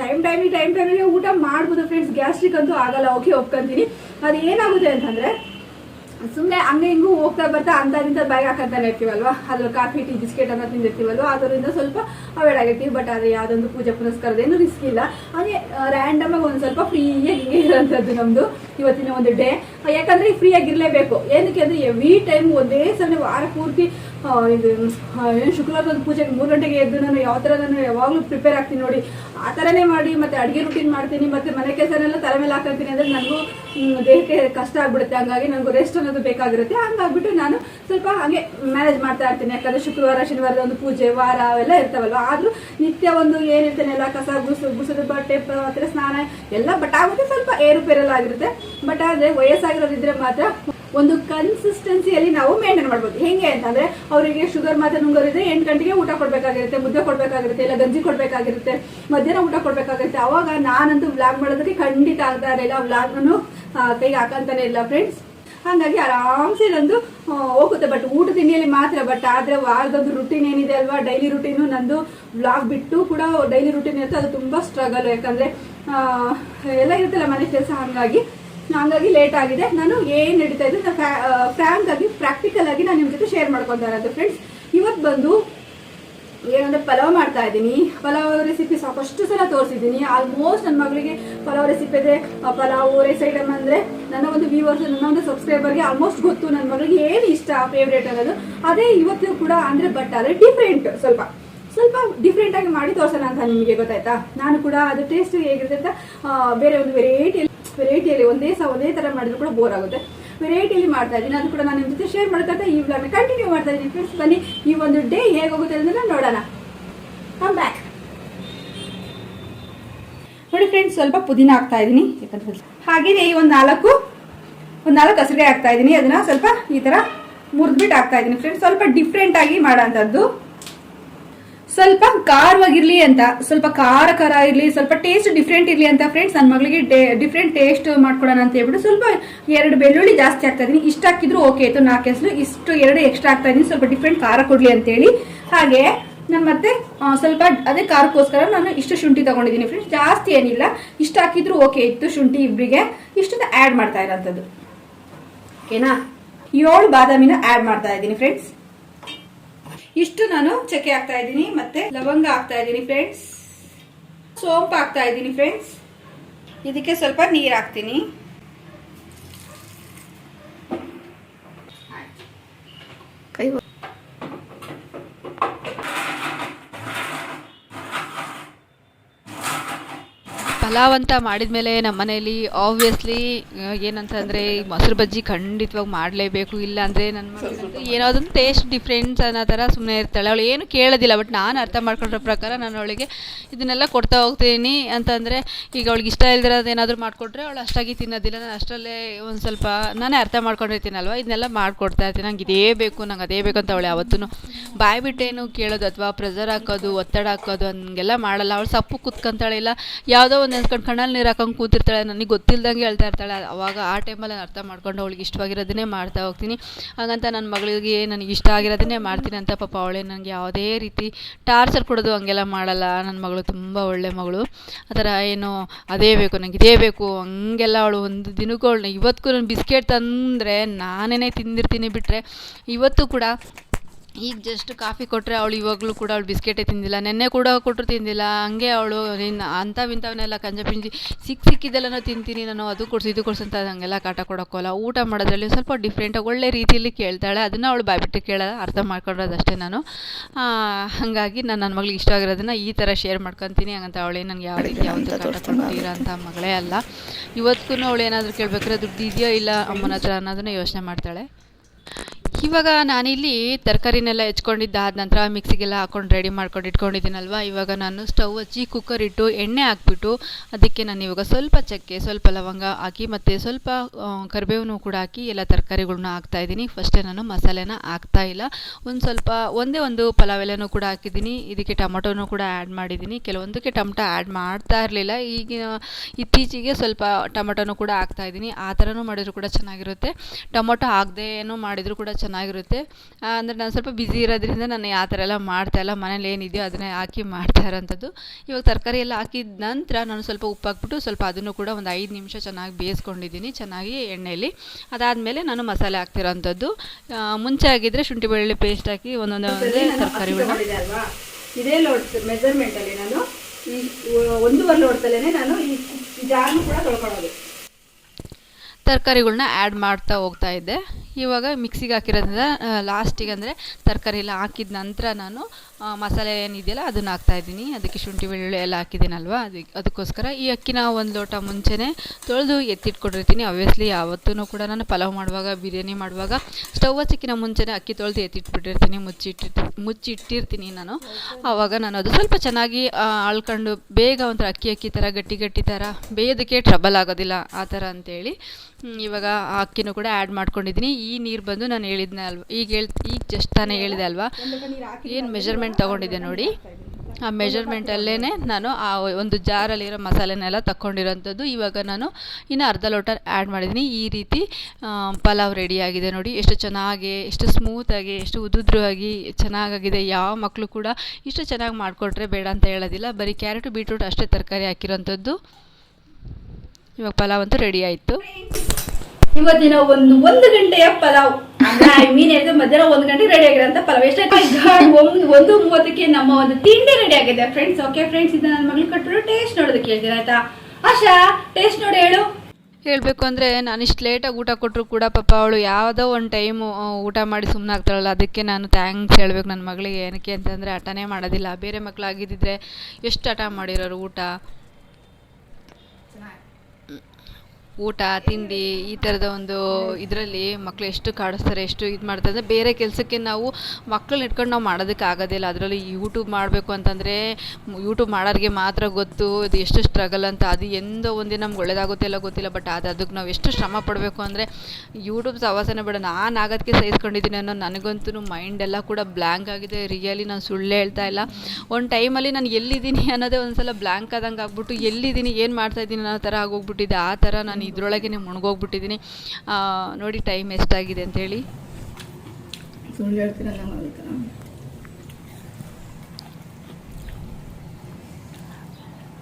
ಟೈಮ್ ಟೈಮಿಗೆ ಟೈಮ್ ಟೈಮಿಗೆ ಊಟ ಮಾಡ್ಬೋದು ಫ್ರೆಂಡ್ಸ್ ಗ್ಯಾಸ್ಟ್ರಿಕ್ ಅಂತೂ ಆಗಲ್ಲ. ಓಕೆ ಒಪ್ಕೊಂತೀನಿ. ಅದು ಏನಾಗುತ್ತೆ ಅಂತಂದ್ರೆ ಸುಮ್ಮನೆ ಹಂಗೆ ಹಿಂಗೂ ಹೋಗ್ತಾ ಬರ್ತಾ ಅಂತದಿಂದ ಬ್ಯಾಗ್ ಹಾಕಂತಾನೆ ಇರ್ತೀವಲ್ವಾ? ಅದ್ರಲ್ಲಿ ಕಾಫಿ, ಟೀ, ಬಿಸ್ಕೆಟ್ ಅಂತ ತಿಂದಿರ್ತೀವಲ್ವಾ? ಅದರಿಂದ ಸ್ವಲ್ಪ ಅವಾಯ್ಡ್ ಆಗಿರ್ತೀವಿ ಬಟ್ ಆದರೆ ಯಾವುದೊಂದು ಪೂಜೆ ಪುನಸ್ಕಾರದೇನು ರಿಸ್ಕ್ ಇಲ್ಲ. ಹಾಗೆ ರ್ಯಾಂಡಮ್ ಆಗಿ ಒಂದು ಸ್ವಲ್ಪ ಫ್ರೀಯಾಗಿ ಹಿಂಗೆ ಇರೋಂಥದ್ದು ನಮ್ಮದು ಇವತ್ತಿನ ಒಂದು ಡೇ ಯಾಕಂದ್ರೆ ಫ್ರೀ ಆಗಿರ್ಲೇಬೇಕು. ಏನಕ್ಕೆ ಅಂದ್ರೆ ಎವ್ರಿ ಟೈಮ್ ಒಂದೇ ಸಮಯ ವಾರ ಪೂರ್ತಿ ಇದು ಏನು ಶುಕ್ರವಾರದ ಪೂಜೆಗೆ ಮೂರು ಗಂಟೆಗೆ ಎದ್ದು ನಾನು ಯಾವ ಥರ ನಾನು ಯಾವಾಗಲೂ ಪ್ರಿಪೇರ್ ಆಗ್ತೀನಿ ನೋಡಿ. ಆ ಥರನೇ ಮಾಡಿ, ಮತ್ತೆ ಅಡುಗೆ ರುಟೀನ್ ಮಾಡ್ತೀನಿ, ಮತ್ತು ಮನೆ ಕೆಲಸನೆಲ್ಲ ತಲೆ ಮೇಲೆ ಹಾಕ್ತೀನಿ ಅಂದರೆ ನನಗೂ ದೇಹಕ್ಕೆ ಕಷ್ಟ ಆಗ್ಬಿಡುತ್ತೆ. ಹಂಗಾಗಿ ನನಗೂ ರೆಸ್ಟ್ ಅನ್ನೋದು ಬೇಕಾಗಿರುತ್ತೆ. ಹಂಗಾಗ್ಬಿಟ್ಟು ನಾನು ಸ್ವಲ್ಪ ಹಾಗೆ ಮ್ಯಾನೇಜ್ ಮಾಡ್ತಾ ಇರ್ತೀನಿ. ಯಾಕಂದರೆ ಶುಕ್ರವಾರ, ಶನಿವಾರದ ಒಂದು ಪೂಜೆ, ವಾರ ಅವೆಲ್ಲ ಇರ್ತಾವಲ್ವ? ಆದರೂ ನಿತ್ಯ ಒಂದು ಏನಿರ್ತಾನೆ ಎಲ್ಲ ಕಸ ಗುಸು ಗುಸದ ಬಟ್ಟೆ ಪಾತ್ರೆ ಸ್ನಾನ, ಎಲ್ಲ ಬಟ್ ಆಗುತ್ತೆ ಸ್ವಲ್ಪ ಏರುಪೇರೆಲ್ಲ ಆಗಿರುತ್ತೆ. ಬಟ್ ಆದರೆ ವಯಸ್ಸಾಗಿರೋದಿದ್ರೆ ಮಾತ್ರ ಒಂದು ಕನ್ಸಿಸ್ಟೆನ್ಸಿಯಲ್ಲಿ ನಾವು ಮೇಂಟೈನ್ ಮಾಡ್ಬೋದು. ಹೆಂಗೆ ಅಂತಂದ್ರೆ ಅವರಿಗೆ ಶುಗರ್ ಮಾತ್ರ ನುಂಗೋರಿದ್ರೆ ಎಂಟು ಗಂಟೆಗೆ ಊಟ ಕೊಡಬೇಕಾಗಿರುತ್ತೆ, ಮುದ್ದೆ ಕೊಡಬೇಕಾಗಿರುತ್ತೆ, ಇಲ್ಲ ಗಂಜಿ ಕೊಡಬೇಕಾಗಿರುತ್ತೆ, ಮಧ್ಯಾಹ್ನ ಊಟ ಕೊಡ್ಬೇಕಾಗಿರುತ್ತೆ. ಅವಾಗ ನಾನಂತೂ ವ್ಲಾಗ್ ಮಾಡೋದಕ್ಕೆ ಖಂಡಿತ ಆಗ್ತಾ ಇರಲಿಲ್ಲ. ವ್ಲಾಗ್ನು ಕೈಗೆ ಹಾಕಂತಾನೆ ಇಲ್ಲ ಫ್ರೆಂಡ್ಸ್ ಹಾಗಾಗಿ ಆರಾಮ್ಸೆ ನಂದು ಹೋಗುತ್ತೆ. ಬಟ್ ಊಟ ತಿಂಡಿಯಲ್ಲಿ ಮಾತ್ರ ಬಟ್ ಆದ್ರೆ ವಾರದೊಂದು ರುಟೀನ್ ಏನಿದೆ ಅಲ್ವಾ? ಡೈಲಿ ರುಟೀನು ನಂದು ವ್ಲಾಗ್ ಬಿಟ್ಟು ಕೂಡ ಡೈಲಿ ರುಟೀನ್ ಇರುತ್ತೆ. ಅದು ತುಂಬಾ ಸ್ಟ್ರಗಲ್ ಯಾಕಂದ್ರೆ ಎಲ್ಲ ಇರುತ್ತಲ್ಲ ಮನೆ ಕೆಲಸ, ಹಂಗಾಗಿ ಹಂಗಾಗಿ ಲೇಟ್ ಆಗಿದೆ. ನಾನು ಏನ್ ನಡೀತಾ ಇದೆ ಫ್ರಾಂಕ್ ಆಗಿ ಪ್ರಾಕ್ಟಿಕಲ್ ಆಗಿ ನಾನು ನಿಮ್ ಜೊತೆ ಶೇರ್ ಮಾಡ್ಕೊತಾ ಇರೋದು ಫ್ರೆಂಡ್ಸ್ ಇವತ್ತು ಬಂದು ಏನಂದ್ರೆ ಪಲಾವ್ ಮಾಡ್ತಾ ಇದ್ದೀನಿ. ಪಲಾವ್ ರೆಸಿಪಿ ಸಾಕಷ್ಟು ಸಲ ತೋರಿಸಿದ್ದೀನಿ. ಆಲ್ಮೋಸ್ಟ್ ನನ್ನ ಮಗಳಿಗೆ ಪಲಾವ್ ರೆಸಿಪಿ ಇದೆ. ಪಲಾವ್ ರೈಸ್ ಐಟಮ್ ಅಂದ್ರೆ ನನ್ನ ಒಂದು ವ್ಯೂವರ್ಸ್ ನನ್ನ ಒಂದು ಸಬ್ಸ್ಕ್ರೈಬರ್ಗೆ ಆಲ್ಮೋಸ್ಟ್ ಗೊತ್ತು. ನನ್ನ ಮಗಳಿಗೆ ಏನು ಇಷ್ಟ ಫೇವ್ರೇಟ್ ಅನ್ನೋದು. ಅದೇ ಇವತ್ತು ಕೂಡ ಅಂದ್ರೆ ಬಟ್ ಆದರೆ ಡಿಫ್ರೆಂಟ್ ಸ್ವಲ್ಪ. ಸ್ವಲ್ಪ ಡಿಫ್ರೆಂಟ್ ಆಗಿ ಮಾಡಿ ತೋರಿಸೋಣ ಅಂತ ನಿಮಗೆ ಗೊತ್ತಾಯ್ತಾ? ನಾನು ಕೂಡ ಅದು ಟೇಸ್ಟ್ ಹೇಗಿರುತ್ತೆ ಅಂತ ಬೇರೆ ಒಂದು ವೆರೈಟಿ ವೆರೈಟಿಯಲ್ಲಿ ಒಂದೇ ಸಹ ಒಂದೇ ತರ ಮಾಡಿದ್ರು ಕೂಡ ಬೋರ್ ಆಗುತ್ತೆ. ವೆರೈಟಿಯಲ್ಲಿ ಮಾಡ್ತಾ ಇದ್ದೀನಿ. ಅದು ಕೂಡ ನಾನು ನಿಮ್ಮ ಜೊತೆ ಶೇರ್ ಇದ್ದೆ, ಈ ವ್ಲಾಗ್ನ ಕಂಟಿನ್ಯೂ ಮಾಡ್ತಾ ಇದ್ದೀನಿ. ಫ್ರೆಂಡ್ಸ್ ಬನ್ನಿ. ಈ ಒಂದು ಡೇ ಹೇಗೋಗುತ್ತೆ ಅನ್ನೋದನ್ನ ನೋಡೋಣ. ಕಮ್ ಬ್ಯಾಕ್ ನೋಡಿ ಫ್ರೆಂಡ್ಸ್ ಸ್ವಲ್ಪ ಪುದೀನ ಹಾಕ್ತಾ ಇದ್ದೀನಿ. ಹಾಗೇನೆ ಈ ಒಂದು ನಾಲ್ಕು ಒಂದು ನಾಲ್ಕು ಹಸಿರುಗಾಯಿ ಹಾಕ್ತಾ ಇದ್ದೀನಿ. ಅದನ್ನ ಸ್ವಲ್ಪ ಈ ತರ ಮುರಿದ್ಬಿಟ್ಟು ಹಾಕ್ತಾ ಇದ್ದೀನಿ. ಫ್ರೆಂಡ್ಸ್ ಸ್ವಲ್ಪ ಡಿಫ್ರೆಂಟ್ ಆಗಿ ಮಾಡೋಂಥದ್ದು. ಸ್ವಲ್ಪ ಖಾರವಾಗಿರ್ಲಿ ಅಂತ, ಸ್ವಲ್ಪ ಖಾರ ಖಾರ ಇರ್ಲಿ, ಸ್ವಲ್ಪ ಟೇಸ್ಟ್ ಡಿಫ್ರೆಂಟ್ ಇರ್ಲಿ ಅಂತ ಫ್ರೆಂಡ್ಸ್ ನನ್ನ ಮಗಳಿಗೆ ಡಿಫ್ರೆಂಟ್ ಟೇಸ್ಟ್ ಮಾಡ್ಕೊಡೋಣ ಅಂತ ಹೇಳ್ಬಿಟ್ಟು ಸ್ವಲ್ಪ ಎರಡು ಬೆಳ್ಳುಳ್ಳಿ ಜಾಸ್ತಿ ಹಾಕ್ತಾ ಇದೀನಿ. ಇಷ್ಟ ಹಾಕಿದ್ರು ಓಕೆ ಆಯ್ತು, ನಾಲ್ಕು ಹೆಸರು, ಇಷ್ಟು ಎರಡು ಎಕ್ಸ್ಟ್ರಾ ಹಾಕ್ತಾ ಇದೀನಿ. ಸ್ವಲ್ಪ ಡಿಫ್ರೆಂಟ್ ಖಾರ ಕೊಡ್ಲಿ ಅಂತೇಳಿ. ಹಾಗೆ, ನಾನು ಮತ್ತೆ ಸ್ವಲ್ಪ ಅದೇ ಖಾರಕ್ಕೋಸ್ಕರ ನಾನು ಇಷ್ಟು ಶುಂಠಿ ತಗೊಂಡಿದ್ದೀನಿ ಫ್ರೆಂಡ್ಸ್ ಜಾಸ್ತಿ ಏನಿಲ್ಲ. ಇಷ್ಟು ಹಾಕಿದ್ರು ಓಕೆ ಇತ್ತು ಶುಂಠಿ ಇಬ್ಬರಿಗೆ ಇಷ್ಟನ್ನ ಆ್ಯಡ್ ಮಾಡ್ತಾ ಇರೋಂಥದ್ದು. ಓಕೆನಾ ಏಳು ಬಾದಾಮಿನ ಆ್ಯಡ್ ಮಾಡ್ತಾ ಇದ್ದೀನಿ ಫ್ರೆಂಡ್ಸ್ ಇಷ್ಟು ನಾನು ಚಕ್ಕೆ ಹಾಕ್ತಾ ಇದ್ದೀನಿ, ಮತ್ತೆ ಲವಂಗ ಹಾಕ್ತಾ ಇದ್ದೀನಿ ಫ್ರೆಂಡ್ಸ್ ಸೋಂಪು ಹಾಕ್ತಾ ಇದ್ದೀನಿ ಫ್ರೆಂಡ್ಸ್ ಇದಕ್ಕೆ ಸ್ವಲ್ಪ ನೀರು ಹಾಕ್ತೀನಿ. ಪಲಾವ್ ಅಂತ ಮಾಡಿದ್ಮೇಲೆ ನಮ್ಮ ಮನೆಯಲ್ಲಿ ಆಬ್ವಿಯಸ್ಲಿ ಏನಂತಂದರೆ ಈ ಮೊಸರು ಬಜ್ಜಿ ಖಂಡಿತವಾಗಿ ಮಾಡಲೇಬೇಕು. ಇಲ್ಲ ಅಂದರೆ ನನ್ನ ಏನಾದ್ರೂ ಟೇಸ್ಟ್ ಡಿಫ್ರೆನ್ಸ್ ಅನ್ನೋ ಥರ ಸುಮ್ಮನೆ ಇರ್ತಾಳೆ. ಅವಳು ಏನು ಕೇಳೋದಿಲ್ಲ ಬಟ್ ನಾನು ಅರ್ಥ ಮಾಡ್ಕೊಂಡಿರೋ ಪ್ರಕಾರ ನಾನು ಅವಳಿಗೆ ಇದನ್ನೆಲ್ಲ ಕೊಡ್ತಾ ಹೋಗ್ತೀನಿ. ಅಂತಂದರೆ ಈಗ ಅವಳಿಗೆ ಇಷ್ಟ ಇಲ್ದಿರೋದು ಏನಾದರೂ ಮಾಡಿಕೊಟ್ರೆ ಅವಳು ಅಷ್ಟಾಗಿ ತಿನ್ನೋದಿಲ್ಲ. ನಾನು ಅಷ್ಟರಲ್ಲೇ ಒಂದು ಸ್ವಲ್ಪ ನಾನೇ ಅರ್ಥ ಮಾಡ್ಕೊಂಡಿರ್ತೀನಲ್ವ? ಇದನ್ನೆಲ್ಲ ಮಾಡಿಕೊಡ್ತಾ ಇರ್ತೀನಿ. ನಂಗೆ ಇದೇ ಬೇಕು, ನಂಗೆ ಅದೇ ಬೇಕು ಅಂತ ಅವಳು ಯಾವತ್ತೂ ಬಾಯಿ ಬಿಟ್ಟೇನು ಕೇಳೋದು, ಅಥವಾ ಪ್ರೆಸರ್ ಹಾಕೋದು, ಒತ್ತಡ ಹಾಕೋದು, ಹಂಗೆಲ್ಲ ಮಾಡಲ್ಲ. ಅವಳು ಸಪ್ಪು ಕುತ್ಕೊಂತಾಳೆ. ಇಲ್ಲ, ಯಾವುದೋ ಒಂದು ನೆನ್ಸ್ಕೊಂಡು ಕಣ್ಣಲ್ಲಿ ನೀರು ಹಾಕೊಂಡು ಕೂತಿರ್ತಾಳೆ, ನನಗೆ ಗೊತ್ತಿಲ್ದಂಗೆ ಹೇಳ್ತಾ ಇರ್ತಾಳೆ. ಅವಾಗ ಆ ಟೈಮಲ್ಲಿ ನಾನು ಅರ್ಥ ಮಾಡ್ಕೊಂಡು ಅವಳಿಗೆ ಇಷ್ಟವಾಗಿರೋದನ್ನೇ ಮಾಡ್ತಾ ಹೋಗ್ತೀನಿ. ಹಾಗಂತ ನನ್ನ ಮಗಳಿಗೆ ನನಗೆ ಇಷ್ಟ ಆಗಿರೋದನ್ನೇ ಮಾಡ್ತೀನಿ ಅಂತ ಪಾಪ ಅವಳೇ ನನಗೆ ಯಾವುದೇ ರೀತಿ ಟಾರ್ಚರ್ ಕೊಡೋದು ಹಂಗೆಲ್ಲ ಮಾಡಲ್ಲ. ನನ್ನ ಮಗಳು ತುಂಬ ಒಳ್ಳೆ ಮಗಳು. ಆ ಥರ ಏನು ಅದೇ ಬೇಕು ನನಗೆ ಇದೇ ಬೇಕು. ಹಂಗೆಲ್ಲ ಅವಳು ಒಂದು ದಿನಕ್ಕೂ ಅವಳನ್ನ ಇವತ್ತಿಗೂ ನಾನು ಬಿಸ್ಕೆಟ್ ತಂದರೆ ನಾನೇ ತಿಂದಿರ್ತೀನಿ ಬಿಟ್ಟರೆ ಇವತ್ತು ಕೂಡ ಈಗ ಜಸ್ಟ್ ಕಾಫಿ ಕೊಟ್ಟರೆ ಅವಳು ಇವಾಗಲೂ ಕೂಡ ಅವಳು ಬಿಸ್ಕೆಟೇ ತಿಂದಿಲ್ಲ ನೆನ್ನೆ ಕೂಡ ಕೊಟ್ಟರು ತಿಂದಿಲ್ಲ ಹಂಗೆ ಅವಳು ನಿನ್ನ ಅಂಥವಿಂಥವನ್ನೆಲ್ಲ ಕಂಜ ಪಿಂಜಿ ಸಿಕ್ಕ ಸಿಕ್ಕಿದ್ದೆಲ್ಲನೂ ತಿಂತೀನಿ ನಾನು ಅದು ಕೊಡಿಸು ಇದು ಹಾಗೆಲ್ಲ ಅಂತ ಹಂಗೆಲ್ಲ ಕಾಟ ಕೊಡೋಕ್ಕಲ್ಲ. ಊಟ ಮಾಡೋದ್ರಲ್ಲಿ ಸ್ವಲ್ಪ ಡಿಫ್ರೆಂಟಾಗಿ ಒಳ್ಳೆ ರೀತಿಯಲ್ಲಿ ಕೇಳ್ತಾಳೆ ಅದನ್ನು ಅವಳು ಬಾಯ್ಬಿಟ್ಟು ಕೇಳೋದು ಅರ್ಥ ಮಾಡ್ಕೊಂಡ್ರದಷ್ಟೇ ನಾನು. ಹಾಗಾಗಿ ನಾನು ನನ್ನ ಮಗಳಿಗೆ ಇಷ್ಟ ಆಗಿರೋದನ್ನು ಈ ಥರ ಶೇರ್ ಮಾಡ್ಕೊತೀನಿ ಹಂಗಂತ ಅವಳೇ ನನಗೆ ಯಾವ ರೀತಿ ಯಾವ ಕಾಟ ಕೊಡ್ತೀರಾ ಅಂತ ಮಗಳೇ ಅಲ್ಲ. ಇವತ್ತಿಗೂ ಅವಳು ಏನಾದರೂ ಕೇಳಬೇಕಾದ್ರೆ ದುಡ್ಡು ಇದೆಯೋ ಇಲ್ಲ ಅಮ್ಮನ ಹತ್ರ ಅನ್ನೋದನ್ನ ಯೋಚನೆ ಮಾಡ್ತಾಳೆ. ಇವಾಗ ನಾನಿಲ್ಲಿ ತರಕಾರಿನೆಲ್ಲ ಹೆಚ್ಕೊಂಡಿದ್ದಾದ ನಂತರ ಮಿಕ್ಸಿಗೆಲ್ಲ ಹಾಕೊಂಡು ರೆಡಿ ಮಾಡ್ಕೊಂಡು ಇಟ್ಕೊಂಡಿದ್ದೀನಲ್ವ? ಇವಾಗ ನಾನು ಸ್ಟವ್ ಹಚ್ಚಿ ಕುಕ್ಕರ್ ಇಟ್ಟು ಎಣ್ಣೆ ಹಾಕ್ಬಿಟ್ಟು ಅದಕ್ಕೆ ನಾನು ಇವಾಗ ಸ್ವಲ್ಪ ಚಕ್ಕೆ, ಸ್ವಲ್ಪ ಲವಂಗ ಹಾಕಿ ಮತ್ತು ಸ್ವಲ್ಪ ಕರಿಬೇವನ್ನು ಕೂಡ ಹಾಕಿ ಎಲ್ಲ ತರಕಾರಿಗಳನ್ನ ಹಾಕ್ತಾ ಇದ್ದೀನಿ. ಫಸ್ಟೇ ನಾನು ಮಸಾಲೆನ ಹಾಕ್ತಾ ಇಲ್ಲ. ಒಂದು ಸ್ವಲ್ಪ, ಒಂದೇ ಒಂದು ಪಲಾವ್ ಎಲೆನೂ ಕೂಡ ಹಾಕಿದ್ದೀನಿ. ಇದಕ್ಕೆ ಟೊಮೊಟೊನೂ ಕೂಡ ಆ್ಯಡ್ ಮಾಡಿದ್ದೀನಿ. ಕೆಲವೊಂದಕ್ಕೆ ಟೊಮೊಟೊ ಆ್ಯಡ್ ಮಾಡ್ತಾ ಇರಲಿಲ್ಲ. ಈಗ ಇತ್ತೀಚೆಗೆ ಸ್ವಲ್ಪ ಟೊಮೊಟೊನೂ ಕೂಡ ಹಾಕ್ತಾ ಇದ್ದೀನಿ. ಆ ಥರನೂ ಮಾಡಿದ್ರು ಕೂಡ ಚೆನ್ನಾಗಿರುತ್ತೆ. ಟೊಮೊಟೊ ಹಾಕದೆ ಮಾಡಿದರೂ ಕೂಡ ಚೆನ್ನಾಗಿರುತ್ತೆ. ಅಂದರೆ ನಾನು ಸ್ವಲ್ಪ ಬ್ಯುಸಿ ಇರೋದ್ರಿಂದ ನಾನು ಆ ಥರ ಎಲ್ಲ ಮಾಡ್ತಾ ಇಲ್ಲ. ಮನೇಲಿ ಏನಿದೆಯೋ ಅದನ್ನೇ ಹಾಕಿ ಮಾಡ್ತಾ ಇರೋಂಥದ್ದು. ಇವಾಗ ತರಕಾರಿ ಎಲ್ಲ ಹಾಕಿದ ನಂತರ ನಾನು ಸ್ವಲ್ಪ ಉಪ್ಪು ಹಾಕ್ಬಿಟ್ಟು ಸ್ವಲ್ಪ ಅದನ್ನು ಕೂಡ ಒಂದು ಐದು ನಿಮಿಷ ಚೆನ್ನಾಗಿ ಬೇಯಿಸ್ಕೊಂಡಿದ್ದೀನಿ ಚೆನ್ನಾಗಿ ಎಣ್ಣೆಯಲ್ಲಿ ಅದಾದಮೇಲೆ ನಾನು ಮಸಾಲೆ ಹಾಕ್ತಿರೋಂಥದ್ದು. ಮುಂಚೆ ಆಗಿದ್ದರೆ ಶುಂಠಿ ಬೆಳ್ಳುಳ್ಳಿ ಪೇಸ್ಟ್ ಹಾಕಿ ಒಂದೊಂದು ಒಂದೇ ತರಕಾರಿಗಳನ್ನ ಇದೇ ಲೋಡ್ ಮೆಜರ್ಮೆಂಟ್ ಅಲ್ಲಿ ನಾನು ಈ ಒಂದೂವರೆ ಲೋಡ್ದಲ್ಲೇ ನಾನು ಈ ಜಾರ್ನು ಕೂಡ ತೊಳ್ಕೊಳ್ಳೋದು. ತರಕಾರಿಗಳನ್ನ ಆ್ಯಡ್ ಮಾಡ್ತಾ ಹೋಗ್ತಾ ಇದ್ದೆ. ಇವಾಗ ಮಿಕ್ಸಿಗೆ ಹಾಕಿರೋದ್ರಿಂದ ಲಾಸ್ಟಿಗೆ ಅಂದರೆ ತರಕಾರಿ ಎಲ್ಲ ಹಾಕಿದ ನಂತರ ನಾನು ಮಸಾಲೆ ಏನಿದೆಯಲ್ಲ ಅದನ್ನು ಹಾಕ್ತಾಯಿದ್ದೀನಿ ಅದಕ್ಕೆ ಶುಂಠಿ, ಬೆಳ್ಳುಳ್ಳಿ ಎಲ್ಲ ಹಾಕಿದ್ದೀನಲ್ವ? ಅದಕ್ಕೆ ಅದಕ್ಕೋಸ್ಕರ ಈ ಅಕ್ಕಿನ ಒಂದು ಲೋಟ ಮುಂಚೆನೇ ತೊಳೆದು ಎತ್ತಿಟ್ಕೊಂಡಿರ್ತೀನಿ. ಆಬ್ವಿಯಸ್ಲಿ ಯಾವತ್ತೂ ಕೂಡ ನಾನು ಪಲಾವ್ ಮಾಡುವಾಗ, ಬಿರಿಯಾನಿ ಮಾಡುವಾಗ ಸ್ಟವ್ ಹಚ್ಚಕ್ಕಿನ ಮುಂಚೆನೇ ಅಕ್ಕಿ ತೊಳೆದು ಎತ್ತಿಟ್ಬಿಟ್ಟಿರ್ತೀನಿ ಮುಚ್ಚಿಟ್ಟಿರ್ತೀನಿ ಮುಚ್ಚಿಟ್ಟಿರ್ತೀನಿ ನಾನು. ಆವಾಗ ನಾನು ಅದು ಸ್ವಲ್ಪ ಚೆನ್ನಾಗಿ ಅಳ್ಕೊಂಡು ಬೇಗ ಒಂಥರ ಅಕ್ಕಿ ಅಕ್ಕಿ ಥರ, ಗಟ್ಟಿ ಗಟ್ಟಿ ಥರ ಬೇಯೋದಕ್ಕೆ ಟ್ರಬಲ್ ಆಗೋದಿಲ್ಲ. ಆ ಥರ ಅಂತೇಳಿ ಇವಾಗ ಅಕ್ಕಿನೂ ಕೂಡ ಆ್ಯಡ್ ಮಾಡ್ಕೊಂಡಿದ್ದೀನಿ. ನೀರು ಬಂದು ನಾನು ಹೇಳಿದ್ನೆ ಅಲ್ವಾ? ಈಗ ಹೇಳ್, ಈಗ ಜಸ್ಟ್ ತಾನೇ ಹೇಳಿದೆ ಅಲ್ವಾ? ಏನು ಮೆಜರ್ಮೆಂಟ್ ತೊಗೊಂಡಿದ್ದೆ ನೋಡಿ. ಆ ಮೆಷರ್ಮೆಂಟಲ್ಲೇ ನಾನು ಆ ಒಂದು ಜಾರಲ್ಲಿರೋ ಮಸಾಲೆನೆಲ್ಲ ತಗೊಂಡಿರೋಂಥದ್ದು ಇವಾಗ ನಾನು ಇನ್ನು ಅರ್ಧ ಲೋಟ ಆ್ಯಡ್ ಮಾಡಿದ್ದೀನಿ ಈ ರೀತಿ ಪಲಾವ್ ರೆಡಿಯಾಗಿದೆ ನೋಡಿ. ಎಷ್ಟು ಚೆನ್ನಾಗಿ, ಎಷ್ಟು ಸ್ಮೂತಾಗಿ ಎಷ್ಟು ಉದುದ್ರವಾಗಿ ಚೆನ್ನಾಗಾಗಿದೆ. ಯಾವ ಮಕ್ಕಳು ಕೂಡ ಇಷ್ಟು ಚೆನ್ನಾಗಿ ಮಾಡಿಕೊಟ್ರೆ ಬೇಡ ಅಂತ ಹೇಳೋದಿಲ್ಲ. ಬರೀ ಕ್ಯಾರೆಟು ಬೀಟ್ರೂಟ್ ಅಷ್ಟೇ ತರಕಾರಿ ಹಾಕಿರೋಂಥದ್ದು. ಇವಾಗ ಪಲಾವ್ ಅಂತೂ ರೆಡಿ ಆಯಿತು. ಇವತ್ತಿನ ಒಂದು ಒಂದು ಗಂಟೆಯ ಪಲಾವ್. ಐ ಮೀನ್ ಹೇಳಿದ್ರೆ ಮಧ್ಯಾಹ್ನ ಒಂದು ಗಂಟೆ ರೆಡಿ ಆಗಿರೋಂಥ ಪಲಾವ್. ಎಷ್ಟಾಯ್ತು ಒಂದು ಮೂವತ್ತಕ್ಕೆ ನಮ್ಮ ಒಂದು ತಿಂಡಿ ರೆಡಿ ಆಗಿದೆ ಫ್ರೆಂಡ್ಸ್ ಓಕೆ ಫ್ರೆಂಡ್ಸ್ ಇದು ನನ್ನ ಮಗಳು ಕಟ್ಟ್ರು ಟೇಸ್ಟ್ ನೋಡೋದಕ್ಕೆ ಹೇಳ್ತೀರಾ ಆಯ್ತಾ? ಆಶಾ ಟೇಸ್ಟ್ ನೋಡಿ ಹೇಳು. ಹೇಳಬೇಕು ಅಂದರೆ, ನಾನು ಇಷ್ಟು ಲೇಟಾಗಿ ಊಟ ಕೊಟ್ಟರು ಕೂಡ ಪಾಪ ಅವಳು ಯಾವುದೋ ಒಂದು ಟೈಮು ಊಟ ಮಾಡಿ ಸುಮ್ಮನೆ ಆಗ್ತಾಳಲ್ಲ. ಅದಕ್ಕೆ ನಾನು ಥ್ಯಾಂಕ್ಸ್ ಹೇಳ್ಬೇಕು ನನ್ನ ಮಗಳಿಗೆ. ಏನಕ್ಕೆ ಅಂತಂದರೆ, ಹಠನೇ ಮಾಡೋದಿಲ್ಲ. ಬೇರೆ ಮಕ್ಕಳಾಗಿದ್ದಿದ್ರೆ ಎಷ್ಟು ಹಠ ಮಾಡಿರೋರು ಊಟ? ಊಟ, ತಿಂಡಿ ಈ ಥರದ ಒಂದು ಇದರಲ್ಲಿ ಮಕ್ಕಳು ಎಷ್ಟು ಕಾಡಿಸ್ತಾರೆ, ಎಷ್ಟು ಇದು ಮಾಡ್ತಾರೆ ಅಂದರೆ ಬೇರೆ ಕೆಲಸಕ್ಕೆ ನಾವು ಮಕ್ಕಳನ್ನ ಇಟ್ಕೊಂಡು ನಾವು ಮಾಡೋದಕ್ಕೆ ಆಗೋದಿಲ್ಲ. ಅದರಲ್ಲಿ ಯೂಟ್ಯೂಬ್ ಮಾಡಬೇಕು ಅಂತಂದರೆ ಯೂಟ್ಯೂಬ್ ಮಾಡೋರಿಗೆ ಮಾತ್ರ ಗೊತ್ತು ಇದು ಎಷ್ಟು ಸ್ಟ್ರಗಲ್ ಅಂತ. ಅದು ಎಂದೋ ಒಂದೇ ನಮ್ಗೆ ಒಳ್ಳೇದಾಗುತ್ತೆ ಇಲ್ಲ ಗೊತ್ತಿಲ್ಲ ಬಟ್ ಅದು ಅದಕ್ಕೆ ನಾವು ಎಷ್ಟು ಶ್ರಮ ಪಡಬೇಕು ಅಂದರೆ ಯೂಟ್ಯೂಬ್ ಸವಾಸನೆ ಬೇಡ. ನಾನು ಆಗೋದಕ್ಕೆ ಸಹಿಸ್ಕೊಂಡಿದ್ದೀನಿ ಅನ್ನೋ ನನಗಂತೂ ಮೈಂಡ್ ಎಲ್ಲ ಕೂಡ ಬ್ಲ್ಯಾಂಕ್ ಆಗಿದೆ. ರಿಯಲಿ ನಾನು ಸುಳ್ಳು ಹೇಳ್ತಾ ಇಲ್ಲ. ಒಂದು ಟೈಮಲ್ಲಿ ನಾನು ಎಲ್ಲಿದ್ದೀನಿ ಅನ್ನೋದೇ ಒಂದು ಸಲ ಬ್ಲ್ಯಾಂಕ್ ಆದಂಗೆ ಆಗ್ಬಿಟ್ಟು ಎಲ್ಲಿದ್ದೀನಿ, ಏನು ಮಾಡ್ತಾ ಇದ್ದೀನಿ ಅನ್ನೋ ಥರ ಆಗೋಗ್ಬಿಟ್ಟಿದೆ. ಆ ಥರ ನಾನು ಇದ್ರೊಳಗೆ ಮುಳುಗೋಗ್ಬಿಟ್ಟಿದ್ದೀನಿ ಆ, ನೋಡಿ ಟೈಮ್ ಎಷ್ಟಾಗಿದೆ ಅಂತೇಳಿ.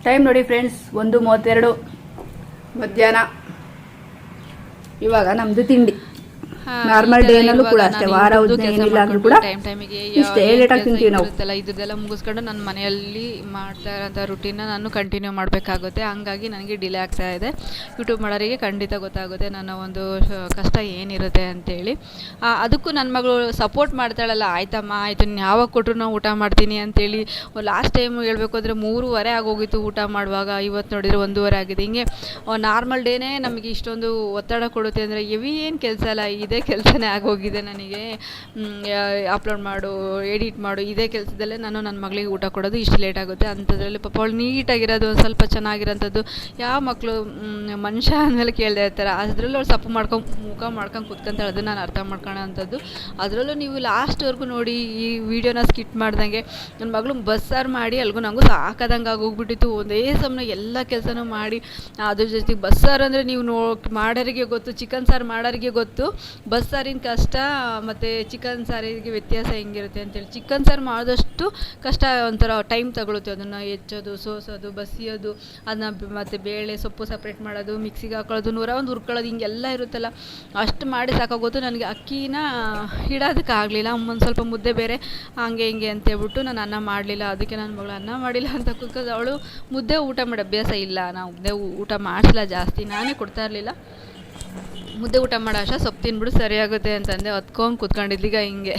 ಟೈಮ್ ನೋಡಿ ಫ್ರೆಂಡ್ಸ್ ಒಂದು ಮೂವತ್ತೆರಡು. ಮಧ್ಯಾಹ್ನ. ಇವಾಗ ನಮ್ಮದು ತಿಂಡಿ. ನಾರ್ಮಲ್ ಡೇನಲ್ಲೂ ಕೂಡ ಅಷ್ಟೇ ವಾರ ಉದ್ದ ಏನಿಲ್ಲ ಅಂದ್ರೂ ಕೂಡ ಟೈಮ್ ಟೈಮಿಗೆ ಇಷ್ಟೇ ತಿಂತೀವಿ ನಾವು ಇದೆಲ್ಲ ಮುಗಿಸ್ಕೊಂಡು ನನ್ನ ಮನೆಯಲ್ಲಿ ಮಾಡ್ತಾ ಇರೋಂಥ ರುಟೀನ ನಾನು ಕಂಟಿನ್ಯೂ ಮಾಡಬೇಕಾಗುತ್ತೆ. ಹಂಗಾಗಿ ನನಗೆ ಡಿಲೇ ಆಗ್ತಾ ಇದೆ. ಯೂಟ್ಯೂಬ್ ಮಾಡೋರಿಗೆ ಖಂಡಿತ ಗೊತ್ತಾಗುತ್ತೆ ನನ್ನ ಒಂದು ಕಷ್ಟ ಏನಿರುತ್ತೆ ಅಂತೇಳಿ. ಅದಕ್ಕೂ ನನ್ನ ಮಗಳು ಸಪೋರ್ಟ್ ಮಾಡ್ತಾಳಲ್ಲ ಆಯ್ತಮ್ಮ ಆಯ್ತು ನೀನು ಯಾವಾಗ ಕೊಟ್ಟರು ನಾವು ಊಟ ಮಾಡ್ತೀನಿ ಅಂತೇಳಿ. ಲಾಸ್ಟ್ ಟೈಮ್ ಹೇಳ್ಬೇಕು ಅಂದರೆ ಮೂರುವರೆ ಆಗೋಗಿತ್ತು ಊಟ ಮಾಡುವಾಗ ಇವತ್ತು ನೋಡಿದರೆ ಒಂದೂವರೆ ಆಗಿದೆ. ಹಿಂಗೆ ನಾರ್ಮಲ್ ಡೇನೇ ನಮಗೆ ಇಷ್ಟೊಂದು ಒತ್ತಡ ಕೊಡುತ್ತೆ ಅಂದರೆ ಎವಿ ಏನು ಕೆಲಸ ಅಲ್ಲ ಇದೇ ಕೆಲಸನೇ ಆಗೋಗಿದೆ ನನಗೆ. ಅಪ್ಲೋಡ್ ಮಾಡು ಎಡಿಟ್ ಮಾಡು, ಇದೇ ಕೆಲಸದಲ್ಲೇ ನಾನು ನನ್ನ ಮಗಳಿಗೆ ಊಟ ಕೊಡೋದು ಇಷ್ಟು ಲೇಟ್ ಆಗುತ್ತೆ. ಅಂಥದ್ರಲ್ಲಿ ಪಾಪ ಅವಳು ನೀಟಾಗಿರೋದು ಒಂದು ಸ್ವಲ್ಪ ಚೆನ್ನಾಗಿರೋಂಥದ್ದು. ಯಾವ ಮಕ್ಕಳು ಮನುಷ್ಯ ಅಂದಮೇಲೆ ಕೇಳ್ದೆ ಇರ್ತಾರೆ. ಅದರಲ್ಲೂ ಅವ್ಳು ಸಪ್ಪು ಮಾಡ್ಕೊಂಡು ಮುಖ ಮಾಡ್ಕೊಂಡು ಕುತ್ಕೊಂತಾಳೆ ಅದನ್ನು ನಾನು ಅರ್ಥ ಮಾಡ್ಕೊಳ್ಳೋ ಅಂಥದ್ದು. ಅದರಲ್ಲೂ ನೀವು ಲಾಸ್ಟ್ವರೆಗೂ ನೋಡಿ ಈ ವಿಡಿಯೋನ ಸ್ಕಿಟ್ ಮಾಡ್ದಂಗೆ ನನ್ನ ಮಗಳು ಬಸ್ಸಾರು ಮಾಡಿ ಅಲ್ಗೂ ನನಗೂ ಸಾಕಾದಂಗೆ ಆಗೋಗ್ಬಿಟ್ಟಿತ್ತು. ಒಂದೇ ಸಮನ ಎಲ್ಲ ಕೆಲಸನೂ ಮಾಡಿ, ಅದ್ರ ಜೊತೆಗೆ ಬಸ್ಸಾರು ಅಂದರೆ ನೀವು ನೋ, ಮಾಡೋರಿಗೆ ಗೊತ್ತು, ಚಿಕನ್ ಸಾರು ಮಾಡೋರಿಗೆ ಗೊತ್ತು. ಬಸ್ಸಾರಿನ ಕಷ್ಟ, ಮತ್ತು ಚಿಕನ್ ಸಾರಿಗೆ ವ್ಯತ್ಯಾಸ ಹೆಂಗಿರುತ್ತೆ ಅಂತೇಳಿ. ಚಿಕನ್ ಸಾರು ಮಾಡಿದಷ್ಟು ಕಷ್ಟ ಒಂಥರ ಟೈಮ್ ತಗೊಳುತ್ತೆ. ಅದನ್ನು ಹೆಚ್ಚೋದು, ಸೋಸೋದು, ಬಸಿಯೋದು, ಅದನ್ನ ಮತ್ತು ಬೇಳೆ, ಸೊಪ್ಪು ಸಪ್ರೇಟ್ ಮಾಡೋದು ಮಿಕ್ಸಿಗೆ ಹಾಕೊಳ್ಳೋದು ನೂರ ಒಂದು ಹುರ್ಕೊಳ್ಳೋದು, ಹಿಂಗೆಲ್ಲ ಇರುತ್ತಲ್ಲ. ಅಷ್ಟು ಮಾಡಿ ಸಾಕಾಗೋದು ನನಗೆ ಅಕ್ಕಿನ ಇಡೋದಕ್ಕೆ ಆಗಲಿಲ್ಲ. ಒಂದು ಸ್ವಲ್ಪ ಮುದ್ದೆ ಬೇರೆ, ಹಂಗೆ ಹಿಂಗೆ ಅಂತೇಳ್ಬಿಟ್ಟು ನಾನು ಅನ್ನ ಮಾಡಲಿಲ್ಲ. ಅದಕ್ಕೆ ನನ್ನ ಮಗಳು ಅನ್ನ ಮಾಡಿಲ್ಲ ಅಂತ ಕೂತ್ಕೊಂಡು ಅವಳು ಮುದ್ದೆ ಊಟ ಮಾಡೋ ಅಭ್ಯಾಸ ಇಲ್ಲ. ನಾವು ಮುದ್ದೆ ಊಟ ಮಾಡಿಸಿಲ್ಲ ಜಾಸ್ತಿ. ನಾನೇ ಕೊಡ್ತಾ ಇರಲಿಲ್ಲ. ಮುದ್ದೆ ಊಟ ಮಾಡೋ ಅಷ್ಟ ಸೊಪ್ಪು ತಿನ್ಬಿಡು ಸರಿಯಾಗುತ್ತೆ ಅಂತಂದೆ. ಹೊತ್ಕೊಂಡು ಕುತ್ಕೊಂಡಿದ್ದೀಗ ಹಿಂಗೆ.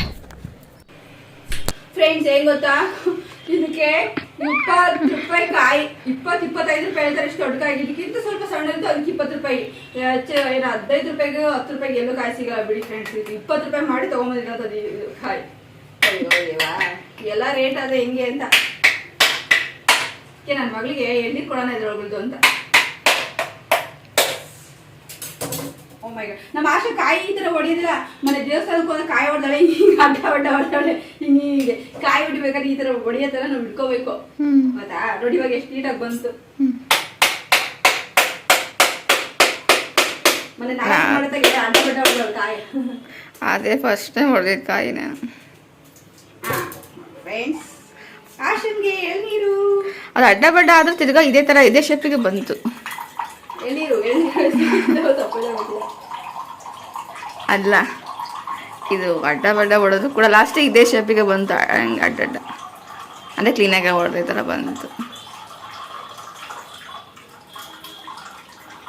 ಫ್ರೆಂಡ್ಸ್ ಏನ್ ಗೊತ್ತಾ? ಇದಕ್ಕೆ ಇಪ್ಪತ್ತು ರೂಪಾಯಿ ಕಾಯಿ ಇಪ್ಪತ್ತು ಇಪ್ಪತ್ತೈದು ರೂಪಾಯಿ ಹೇಳ್ತಾರೆ. ಇಷ್ಟು ದೊಡ್ಡ ಕಾಯಿ. ಇದಕ್ಕಿಂತ ಸ್ವಲ್ಪ ಸಣ್ಣ ಇರುತ್ತೆ ಅದಕ್ಕೆ ಇಪ್ಪತ್ತು ರೂಪಾಯಿ. ಏನು ಹದಿನೈದು ರೂಪಾಯಿಗೆ ಹತ್ತು ರೂಪಾಯಿಗೆ ಎಲ್ಲೂ ಕಾಯಿ ಸಿಗಲ್ಲ ಬಿಡಿ ಫ್ರೆಂಡ್ಸ್ ಇಪ್ಪತ್ತು ರೂಪಾಯಿ ಮಾಡಿ ತಗೊಂಬಂದಿರೋದು ಅದು ಕಾಯಿ. ಅಯ್ಯೋ ಎಲ್ಲ ರೇಟ್ ಅದೇ ಹೆಂಗೆ ಅಂತ. ನನ್ನ ಮಗಳಿಗೆ ಎಣ್ಣೆ ಕೊಡೋಣ ಇದ್ರೊಳಗದು ಅಂತ. ನಮ್ಮ ಆಶೆ ಕಾಯಿ ಈ ಥರ ಹೊಡಿಯೋದಿಲ್ಲ. ಮನೆ ದೇವಸ್ಥಾನಕ್ಕೆ ಹೋದ ಕಾಯಿ ಹೊಡೆದಾಳೆ ಹಿಂಗೆ ಅಡ್ಡ ಅಡ್ಡ ಹೊಡೆದಾಳೆ ಹಿಂಗೆ ಕಾಯಿ ಹೊಡಿಬೇಕಾದ್ರೆ ಈ ಥರ ಹೊಡಿಯೋ ಥರ ನಾವು ಇಟ್ಕೋಬೇಕು. ಗೊತ್ತಾ? ನೋಡಿ ಇವಾಗ ಎಷ್ಟು ನೀಟಾಗಿ ಬಂತು. ಮನೆ ನಾಯಿ ಮಾಡತ್ತಾಗೆ ಅಡ್ಡ ಬಡ್ಡ ಹೊಡೆದವಳು ಕಾಯಿ. ಅದೇ ಫಸ್ಟ್ ಟೈಮ್ ಹೊಡೆದಿದ್ದ ಕಾಯಿ ನಾನು. ಫ್ರೆಂಡ್ಸ್ ಆಶನ್ಗೆ ಎಳ್ನೀರು. ಅದು ಅಡ್ಡ ಬಡ್ಡ ಆದ್ರೂ ತಿರ್ಗಾ ಇದೇ ತರ ಇದೇ ಶೇಪಿಗೆ ಬಂತು. ಅಲ್ಲ. ಇದು ಅಡ್ಡ ಬಡ್ಡ ಹೊಡೋದು ಕೂಡ ಲಾಸ್ಟಿಗೆ ಇದೇ ಶೇಪಿಗೆ ಬಂತು. ಹಂಗೆ ಅಡ್ಡಡ್ಡ ಅಂದರೆ ಕ್ಲೀನಾಗಿ ಹೊಡೆದ ಥರ ಬಂತು.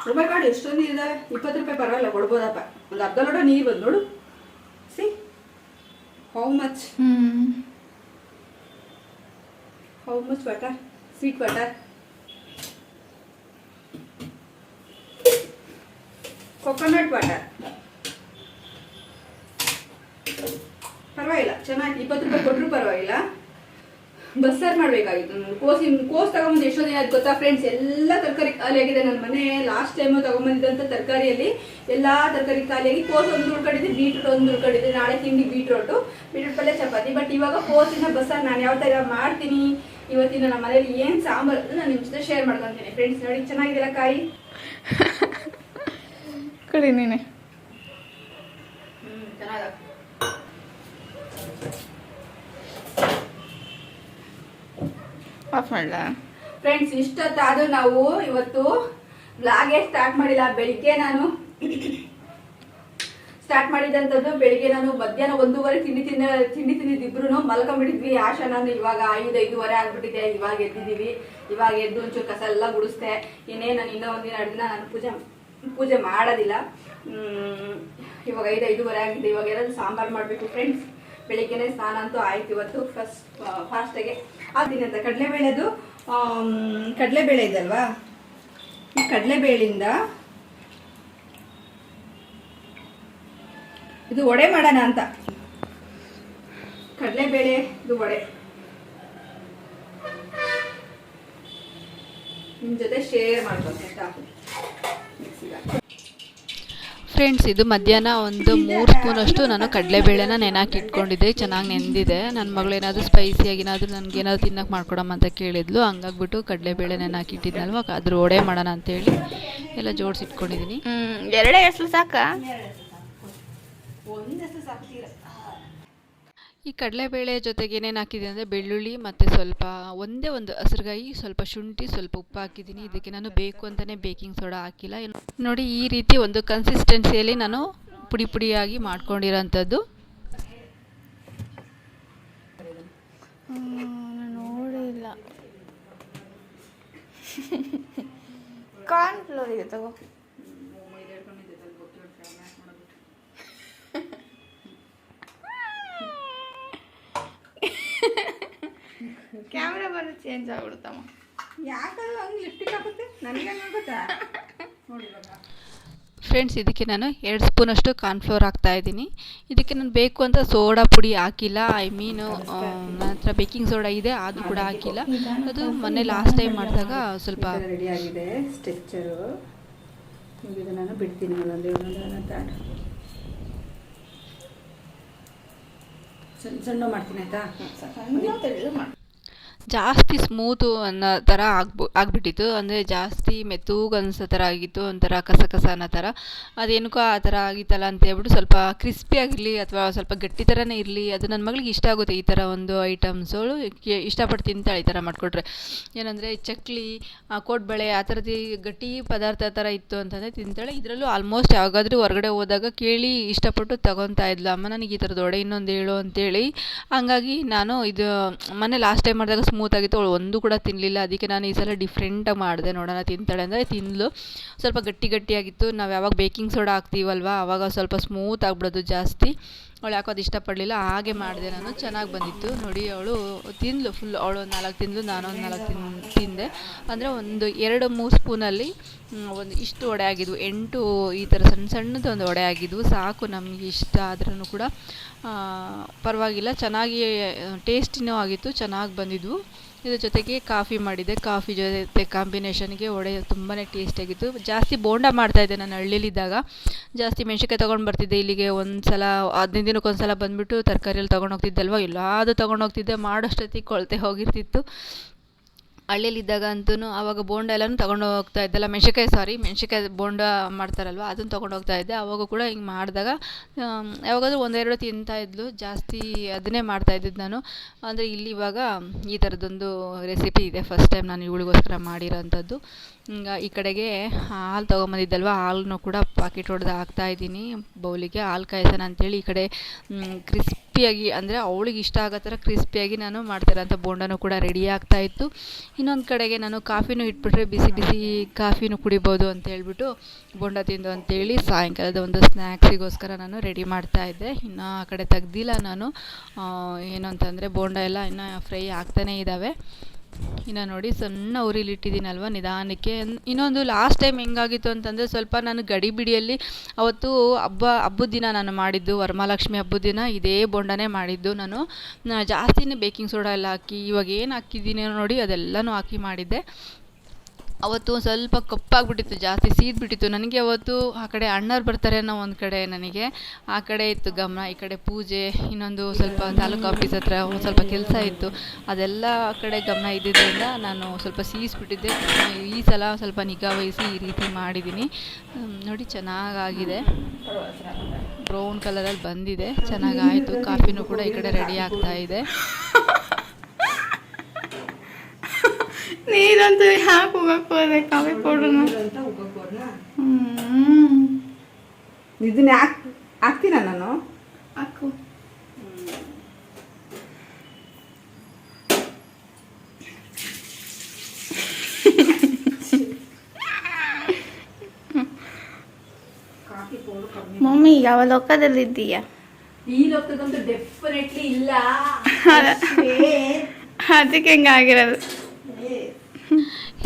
ರೂಪಾಯಿ ಕಾರ್ಡ್ ಎಷ್ಟೊಂದು ಇದೆ? ಇಪ್ಪತ್ತು ರೂಪಾಯಿ ಪರವಾಗಿಲ್ಲ, ಕೊಡ್ಬೋದಪ್ಪ. ಒಂದು ಅರ್ಧ ಲೋಟ ನೀರು ಬಂದು ನೋಡು. See how much how much butter sweet butter coconut butter ಪರವಾಗಿಲ್ಲ ಚೆನ್ನಾಗಿ ಇಪ್ಪತ್ತು ರೂಪಾಯಿ ಕೊಟ್ಟರು ಪರವಾಗಿಲ್ಲ. ಬಸ್ಸಾರು ಮಾಡಬೇಕಾಗಿತ್ತು ನಾನು ಕೋಸ್ ಕೋಸ್ ತಗೊಂಬಂದು ಎಷ್ಟೋ ದಿನ ಆಯ್ತು ಗೊತ್ತಾ ಫ್ರೆಂಡ್ಸ್ ಎಲ್ಲ ತರಕಾರಿ ಖಾಲಿಯಾಗಿದೆ ನನ್ನ ಮನೆ. ಲಾಸ್ಟ್ ಟೈಮು ತಗೊಂಬಂದಿದ್ದಂಥ ತರಕಾರಿಯಲ್ಲಿ ಎಲ್ಲ ತರಕಾರಿ ಖಾಲಿಯಾಗಿ ಕೋಸ್ ಒಂದು ಉಳ್ಕೊಂಡಿದ್ದೆ ಬೀಟ್ರೂಟ್ ಒಂದು ಉಳ್ಕೊಂಡಿದ್ದೆ ನಾಳೆ ತಿಂಡಿ ಬೀಟ್ರೂಟು ಬೀಟ್ರೂಟ್ ಪಲ್ಯ ಚಪಾತಿ. ಬಟ್ ಇವಾಗ ಕೋಸಿನ ಬಸ್ಸಾರು ನಾನು ಯಾವ ಥರ ಮಾಡ್ತೀನಿ? ಇವತ್ತಿನ ನಮ್ಮ ಮನೇಲಿ ಏನು ಸಾಂಬಾರು ಅದು ನಾನು ನಿಮ್ಮ ಜೊತೆ ಶೇರ್ ಮಾಡ್ಕೊತೀನಿ. ಫ್ರೆಂಡ್ಸ್ ನೋಡಿ ಚೆನ್ನಾಗಿದೆಯಲ್ಲ ಕಾಯಿ? ಕಡಿ ನೀನೆ. ಹ್ಞೂ ಚೆನ್ನಾಗ ಆಫ್ ಮಾಡಲಾ? ಫ್ರೆಂಡ್ಸ್ ಇಷ್ಟೊತ್ತಾದ್ರೂ ನಾವು ಇವತ್ತು ಬ್ಲಾಗೆ ಸ್ಟಾರ್ಟ್ ಮಾಡಿಲ್ಲ. ಬೆಳಿಗ್ಗೆ ನಾನು ಸ್ಟಾರ್ಟ್ ಮಾಡಿದಂಥದ್ದು ಬೆಳಿಗ್ಗೆ ನಾನು ಮಧ್ಯಾಹ್ನ ಒಂದೂವರೆ ತಿಂಡಿ ತಿನ್ನ ತಿಂಡಿ ತಿಂದಿದ್ದಿಬ್ರು ಮಲ್ಕೊಂಡ್ಬಿಟ್ಟಿದ್ವಿ ಆಶಾ ನಾನು ಇವಾಗ ಐದು, ಐದೂವರೆ ಆಗ್ಬಿಟ್ಟಿದೆ. ಇವಾಗ ಎದ್ದಿದ್ದೀವಿ. ಇವಾಗ ಎದ್ದು ಒಂಚೂರು ಕಸ ಎಲ್ಲ ಗುಡಿಸ್ದೆ. ಇನ್ನೇ ನಾನು ಇನ್ನೂ ಒಂದಿನ ಎರಡು ದಿನ ನಾನು ಪೂಜೆ ಪೂಜೆ ಮಾಡೋದಿಲ್ಲ. ಇವಾಗ ಐದು, ಐದೂವರೆ ಆಗಿದೆ ಇವಾಗ ಏನಾದ್ರು ಸಾಂಬಾರು ಮಾಡಬೇಕು. ಫ್ರೆಂಡ್ಸ್ ಬೆಳಿಗ್ಗೆನೆ ಸ್ನಾನ ಅಂತೂ ಆಯ್ತು. ಇವತ್ತು ಫಸ್ಟ್ ಫಾಸ್ಟಾಗೆ ಆದಿನ ಅಂತ ಕಡಲೆಬೇಳೆದು ಕಡಲೆಬೇಳೆ ಇದಲ್ವಾ? ಈ ಕಡಲೆಬೇಳಿಂದ ಇದು ವಡೆ ಮಾಡೋಣ ಅಂತ. ಕಡಲೆಬೇಳೆ, ಇದು ವಡೆ. ನಿಮ್ ಜೊತೆ ಶೇರ್ ಆಯ್ತಾ? ಮಿಕ್ಸಿಗೆ. ಫ್ರೆಂಡ್ಸ್ ಇದು ಮಧ್ಯಾಹ್ನ ಒಂದು ಮೂರು ಸ್ಪೂನಷ್ಟು ನಾನು ಕಡಲೆಬೇಳೆನ ನೆನಾಕಿ ಇಟ್ಕೊಂಡಿದ್ದೆ. ಚೆನ್ನಾಗಿ ನೆಂದಿದೆ. ನನ್ನ ಮಗಳು ಏನಾದರೂ ಸ್ಪೈಸಿಯಾಗಿ ಏನಾದರೂ ನನಗೇನಾದ್ರು ತಿನ್ನೋಕೆ ಮಾಡ್ಕೊಡಮ್ಮ ಅಂತ ಕೇಳಿದ್ಲು. ಹಂಗಾಗ್ಬಿಟ್ಟು ಕಡಲೆಬೇಳೆ ನೆನಾಕಿ ಇಟ್ಟಿದ್ನಲ್ವ? ಅದ್ರ ವಡೆ ಮಾಡೋಣ ಅಂತೇಳಿ ಎಲ್ಲ ಜೋಡಿಸಿಟ್ಕೊಂಡಿದ್ದೀನಿ ಹ್ಞೂ ಎರಡೇ ಹೆಸರು ಸಾಕಾ? ಸಾಕ್ತೀರ ಈ ಕಡಲೆಬೇಳೆ ಜೊತೆಗೆ ಏನೇನು ಹಾಕಿದ್ದೀನಿ ಅಂದರೆ ಬೆಳ್ಳುಳ್ಳಿ ಮತ್ತು ಸ್ವಲ್ಪ, ಒಂದೇ ಒಂದು ಹಸಿರುಗಾಯಿ, ಸ್ವಲ್ಪ ಶುಂಠಿ, ಸ್ವಲ್ಪ ಉಪ್ಪು ಹಾಕಿದ್ದೀನಿ. ಇದಕ್ಕೆ ನಾನು ಬೇಕು ಅಂತಲೇ ಬೇಕಿಂಗ್ ಸೋಡಾ ಹಾಕಿಲ್ಲ. ನೋಡಿ ಈ ರೀತಿ ಒಂದು ಕನ್ಸಿಸ್ಟೆನ್ಸಿಯಲ್ಲಿ ನಾನು ಪುಡಿ ಪುಡಿಯಾಗಿ ಮಾಡ್ಕೊಂಡಿರೋಂಥದ್ದು. ನೋಡಿಲ್ಲ. ಇದೆ, ತಗೋ ಕ್ಯಾಮ್ರಾ ಬಂದು ಚೇಂಜ್ ಆಗ್ಬಿಡುತ್ತಮ್ಮ ಹಂಗೆ ಹಾಕುತ್ತೆ? ನನಗೆ ಗೊತ್ತಾ ನೋಡಿ ಫ್ರೆಂಡ್ಸ್ ಇದಕ್ಕೆ ನಾನು ಎರಡು ಸ್ಪೂನಷ್ಟು ಕಾರ್ನ್ಫ್ಲೋರ್ ಹಾಕ್ತಾ ಇದ್ದೀನಿ. ಇದಕ್ಕೆ ನಾನು ಬೇಕು ಅಂತ ಸೋಡಾ ಪುಡಿ ಹಾಕಿಲ್ಲ. ಐ ಮೀನು ನನ್ನ ಹತ್ರ ಬೇಕಿಂಗ್ ಸೋಡಾ ಇದೆ ಅದು ಕೂಡ ಹಾಕಿಲ್ಲ. ಅದು ಮೊನ್ನೆ ಲಾಸ್ಟ್ ಟೈಮ್ ಮಾಡಿದಾಗ ಸ್ವಲ್ಪ ರೆಡಿ ಆಗಿದೆ. ಸ್ಟ್ರೆಚ್ಚರು ಇದು ನಾನು ಬಿಡ್ತೀನಿ ಒಂದೊಂದೇ ಒಂದೊಂದೇ ತಾಂಡು ಸಣ್ಣ ಸಣ್ಣ ಮಾಡ್ತೀನಿ ಆಯ್ತಾ? ಜಾಸ್ತಿ ಸ್ಮೂತು ಅನ್ನೋ ಥರ ಆಗ್ಬ, ಆಗಿಬಿಟ್ಟಿತ್ತು. ಅಂದರೆ ಜಾಸ್ತಿ ಮೆತ್ತಗೆ ಅನಿಸೋ ಥರ ಆಗಿತ್ತು. ಒಂಥರ ಕಸ ಕಸ ಅನ್ನೋ ಥರ ಅದೇನಕ್ಕೋ ಆ ಥರ ಆಗಿತ್ತಲ್ಲ ಅಂತ ಹೇಳ್ಬಿಟ್ಟು ಸ್ವಲ್ಪ ಕ್ರಿಸ್ಪಿ ಆಗಿರಲಿ ಅಥವಾ ಸ್ವಲ್ಪ ಗಟ್ಟಿ ಥರನೇ ಇರಲಿ, ಅದು ನನ್ನ ಮಗಳಿಗೆ ಇಷ್ಟ ಆಗುತ್ತೆ ಈ ಥರ ಒಂದು ಐಟಮ್ಸ್ಗಳು ಇಷ್ಟಪಟ್ಟು ತಿಂತಾಳೆ ಈ ಥರ ಮಾಡಿಕೊಟ್ರೆ. ಏನಂದರೆ ಚಕ್ಲಿ ಕೋಡ್ಬಳೆ ಆ ಥರದ್ದು ಗಟ್ಟಿ ಪದಾರ್ಥ ಥರ ಇತ್ತು ಅಂತಂದರೆ ತಿಂತಾಳೆ. ಇದರಲ್ಲೂ ಆಲ್ಮೋಸ್ಟ್ ಯಾವಾಗಾದ್ರೂ ಹೊರಗಡೆ ಹೋದಾಗ ಕೇಳಿ ಇಷ್ಟಪಟ್ಟು ತಗೊತಾ ಇದ್ಲು. ಅಮ್ಮ, ನನಗೆ ಈ ಥರದ್ದು ವಡೆ ಇನ್ನೊಂದು ಹೇಳು ಅಂತೇಳಿ. ಹಂಗಾಗಿ ನಾನು ಇದು ಮೊನ್ನೆ ಲಾಸ್ಟ್ ಟೈಮ್ ಮಾಡಿದಾಗ ಸ್ಮೂತ್ ಆಗಿತ್ತು ಅವಳು ಒಂದು ಕೂಡ ತಿನ್ನಲಿಲ್ಲ ಅದಕ್ಕೆ ನಾನು ಈ ಸಲ ಡಿಫ್ರೆಂಟಾಗಿ ಮಾಡಿದೆ ನೋಡೋಣ, ತಿಂತಾಳೆ ಅಂದರೆ ತಿಂದಳು ಸ್ವಲ್ಪ ಗಟ್ಟಿ ಗಟ್ಟಿಯಾಗಿತ್ತು. ನಾವು ಯಾವಾಗ ಬೇಕಿಂಗ್ ಸೋಡಾ ಹಾಕ್ತೀವಲ್ವ? ಆವಾಗ ಸ್ವಲ್ಪ ಸ್ಮೂತ್ ಆಗಿಬಿಡೋದು ಜಾಸ್ತಿ. ಅವಳು ಯಾಕೋ ಅದು ಇಷ್ಟಪಡಲಿಲ್ಲ, ಹಾಗೆ ಮಾಡಿದೆ ನಾನು, ಚೆನ್ನಾಗಿ ಬಂದಿತ್ತು. ನೋಡಿ, ಅವಳು ತಿಂದಳು ಫುಲ್ ಅವಳು ಒಂದು ನಾಲ್ಕು ತಿಂದಳು ನಾನೊಂದು ನಾಲ್ಕು ತಿನ್, ತಿಂದೆ. ಅಂದರೆ ಒಂದು ಎರಡು ಮೂರು ಸ್ಪೂನಲ್ಲಿ ಒಂದು ಇಷ್ಟು ವಡೆ ಆಗಿದ್ವು. ಎಂಟು ಈ ಥರ ಸಣ್ಣ ಸಣ್ಣದು ಒಂದು ವಡೆ ಆಗಿದ್ವು. ಸಾಕು ನಮಗೆ ಇಷ್ಟ ಆದ್ರೂ ಕೂಡ. ಪರವಾಗಿಲ್ಲ ಚೆನ್ನಾಗಿ ಟೇಸ್ಟಿನೂ ಆಗಿತ್ತು, ಚೆನ್ನಾಗಿ ಬಂದಿದ್ವು. ಇದ್ರ ಜೊತೆಗೆ ಕಾಫಿ ಮಾಡಿದೆ. ಕಾಫಿ ಜೊತೆ ಕಾಂಬಿನೇಷನ್ಗೆ ವಡೆ ತುಂಬಾ ಟೇಸ್ಟಿಯಾಗಿತ್ತು ಜಾಸ್ತಿ ಬೋಂಡ ಮಾಡ್ತಾಯಿದ್ದೆ ನಾನು ಹಳ್ಳಿಲಿದ್ದಾಗ. ಜಾಸ್ತಿ ಮೆಣಸಿನ್ಕಾಯಿ ತೊಗೊಂಡು ಬರ್ತಿದ್ದೆ ಇಲ್ಲಿಗೆ. ಒಂದು ಸಲ ಹದಿನೈದು ದಿನಕ್ಕೆ ಒಂದು ಸಲ ಬಂದುಬಿಟ್ಟು ತರಕಾರಿಯಲ್ಲಿ ತೊಗೊಂಡು ಹೋಗ್ತಿದ್ದಲ್ವ ಎಲ್ಲಾದು ತೊಗೊಂಡು ಹೋಗ್ತಿದ್ದೆ. ಮಾಡೋಷ್ಟೊತ್ತಿಗೆ ಕೊಳತೆ ಹೋಗಿರ್ತಿತ್ತು. ಹಳ್ಳಿಲಿದ್ದಾಗ ಅಂತೂ ಆವಾಗ ಬೋಂಡ ಎಲ್ಲನೂ ತೊಗೊಂಡು ಹೋಗ್ತಾ ಇದ್ದಲ್ಲ, ಮೆಣಸಿನ್ಕಾಯಿ ಸಾರಿ ಮೆಣಸಿನ್ಕಾಯಿ ಬೋಂಡ ಮಾಡ್ತಾರಲ್ವ, ಅದನ್ನು ತೊಗೊಂಡು ಹೋಗ್ತಾ ಇದ್ದೆ. ಆವಾಗ ಕೂಡ ಹಿಂಗೆ ಮಾಡಿದಾಗ ಯಾವಾಗಾದರೂ ಒಂದೆರಡು ತಿಂತಾ ಇದ್ಲು, ಜಾಸ್ತಿ ಅದನ್ನೇ ಮಾಡ್ತಾ ಇದ್ದಿದ್ದು ನಾನು. ಅಂದರೆ ಇಲ್ಲಿ ಇವಾಗ ಈ ಥರದ್ದೊಂದು ರೆಸಿಪಿ ಇದೆ ಫಸ್ಟ್ ಟೈಮ್ ನಾನು ಇವಳಿಗೋಸ್ಕರ ಮಾಡಿರೋಂಥದ್ದು. ಈಗ ಈ ಕಡೆಗೆ ಹಾಲು ತೊಗೊಂಬಂದಿದ್ದಲ್ವ, ಹಾಲನ್ನು ಕೂಡ ಪಾಕಿಟ್ ಹೊಡೆದು ಹಾಕ್ತಾ ಇದ್ದೀನಿ, ಬೌಲಿಗೆ ಹಾಲು ಕಾಯಿಸೋಣ ಅಂತೇಳಿ ಈ ಕಡೆ ಕ್ರಿಸ್ಪಿಯಾಗಿ ಅಂದರೆ ಅವಳಿಗೆ ಇಷ್ಟ ಆಗೋ ಥರ ಕ್ರಿಸ್ಪಿಯಾಗಿ ನಾನು ಮಾಡ್ತಿರೋಂಥ ಬೋಂಡನೂ ಕೂಡ ರೆಡಿ ಆಗ್ತಾ ಇತ್ತು. ಇನ್ನೊಂದು ಕಡೆಗೆ ನಾನು ಕಾಫಿನೂ ಇಟ್ಬಿಟ್ರೆ ಬಿಸಿ ಬಿಸಿ ಕಾಫಿನೂ ಕುಡಿಬೋದು ಅಂತ ಹೇಳ್ಬಿಟ್ಟು ಬೋಂಡ ತಿಂದು ಅಂತೇಳಿ ಸಾಯಂಕಾಲದ ಒಂದು ಸ್ನ್ಯಾಕ್ಸಿಗೋಸ್ಕರ ನಾನು ರೆಡಿ ಮಾಡ್ತಾ ಇದ್ದೆ. ಇನ್ನು ಆ ಕಡೆ ತೆಗ್ದಿಲ್ಲ ನಾನು. ಏನು ಅಂತಂದರೆ ಬೋಂಡ ಎಲ್ಲ ಇನ್ನೂ ಫ್ರೈ ಆಗ್ತಾನೇ ಇದ್ದಾವೆ. ಇನ್ನು ನೋಡಿ ಸಣ್ಣ ಉರಿಲಿ ಇಟ್ಟಿದ್ದೀನಲ್ವ ನಿಧಾನಕ್ಕೆ. ಇನ್ನೊಂದು ಲಾಸ್ಟ್ ಟೈಮ್ ಹೆಂಗಾಗಿತ್ತು ಅಂತಂದರೆ ಸ್ವಲ್ಪ ನಾನು ಗಡಿಬಿಡಿಯಲ್ಲಿ ಅವತ್ತು ಹಬ್ಬ, ಹಬ್ಬದ ದಿನ ನಾನು ಮಾಡಿದ್ದು, ವರಮಹಾಲಕ್ಷ್ಮಿ ಹಬ್ಬದ ದಿನ ಇದೇ ಬೋಂಡನೇ ಮಾಡಿದ್ದು ನಾನು. ಜಾಸ್ತಿನೇ ಬೇಕಿಂಗ್ ಸೋಡಾ ಎಲ್ಲ ಹಾಕಿ, ಇವಾಗ ಏನು ಹಾಕಿದ್ದೀನಿ ನೋಡಿ ಅದೆಲ್ಲನೂ ಹಾಕಿ ಮಾಡಿದ್ದೆ. ಅವತ್ತು ಒಂದು ಸ್ವಲ್ಪ ಕಪ್ಪಾಗ್ಬಿಟ್ಟಿತ್ತು, ಜಾಸ್ತಿ ಸೀದ್ಬಿಟ್ಟಿತ್ತು. ನನಗೆ ಅವತ್ತು ಆ ಕಡೆ ಅಣ್ಣರು ಬರ್ತಾರೆ ಅನ್ನೋ ಒಂದು ಕಡೆ ನನಗೆ. ಆ ಕಡೆ ಇತ್ತು ಗಮನ, ಈ ಕಡೆ ಪೂಜೆ, ಇನ್ನೊಂದು ಸ್ವಲ್ಪ ತಾಲೂಕು ಆಫೀಸ್ ಹತ್ರ ಒಂದು ಸ್ವಲ್ಪ ಕೆಲಸ ಇತ್ತು. ಅದೆಲ್ಲ ಆ ಕಡೆ ಗಮನ ಇದ್ದಿದ್ದರಿಂದ ನಾನು ಸ್ವಲ್ಪ ಸೀಸ್ಬಿಟ್ಟಿದ್ದೆ. ಈ ಸಲ ಸ್ವಲ್ಪ ನಿಗಾ ವಹಿಸಿ ಈ ರೀತಿ ಮಾಡಿದ್ದೀನಿ. ನೋಡಿ ಚೆನ್ನಾಗಾಗಿದೆ. ಬ್ರೌನ್ ಕಲರಲ್ಲಿ ಬಂದಿದೆ. ಚೆನ್ನಾಗಾಯಿತು. ಕಾಫಿನೂ ಕೂಡ ಈ ಕಡೆ ರೆಡಿ ಆಗ್ತಾ ಇದೆ. ನೀರಂತೂ ಯಾಕೆ ಹೋಗಕ್ಕೆ ಹೋದೆ ಕಾಫಿ ಪೌಡ್ರನ್ನ ಅಂತ ಉಗ್ಗೋರ್ನ ಹ್ಮ್ ಇದನ್ನ ಹಾಕ್ ಹಾಕ್ತೀನ ನಾನು ಹಾಕು ಕಾಫಿ ಪೌಡರ್ ಕಮ್ಮಿ ಮಮ್ಮಿ ಯಾವ ಲೋಕದಲ್ಲಿದ್ದೀಯಾ ಈ ಲೋಕದಂತೂ ಡೆಫಿನೆಟ್ಲಿ ಇಲ್ಲ ಅದಕ್ಕೆ ಹಿಂಗಾಗಿರೋದು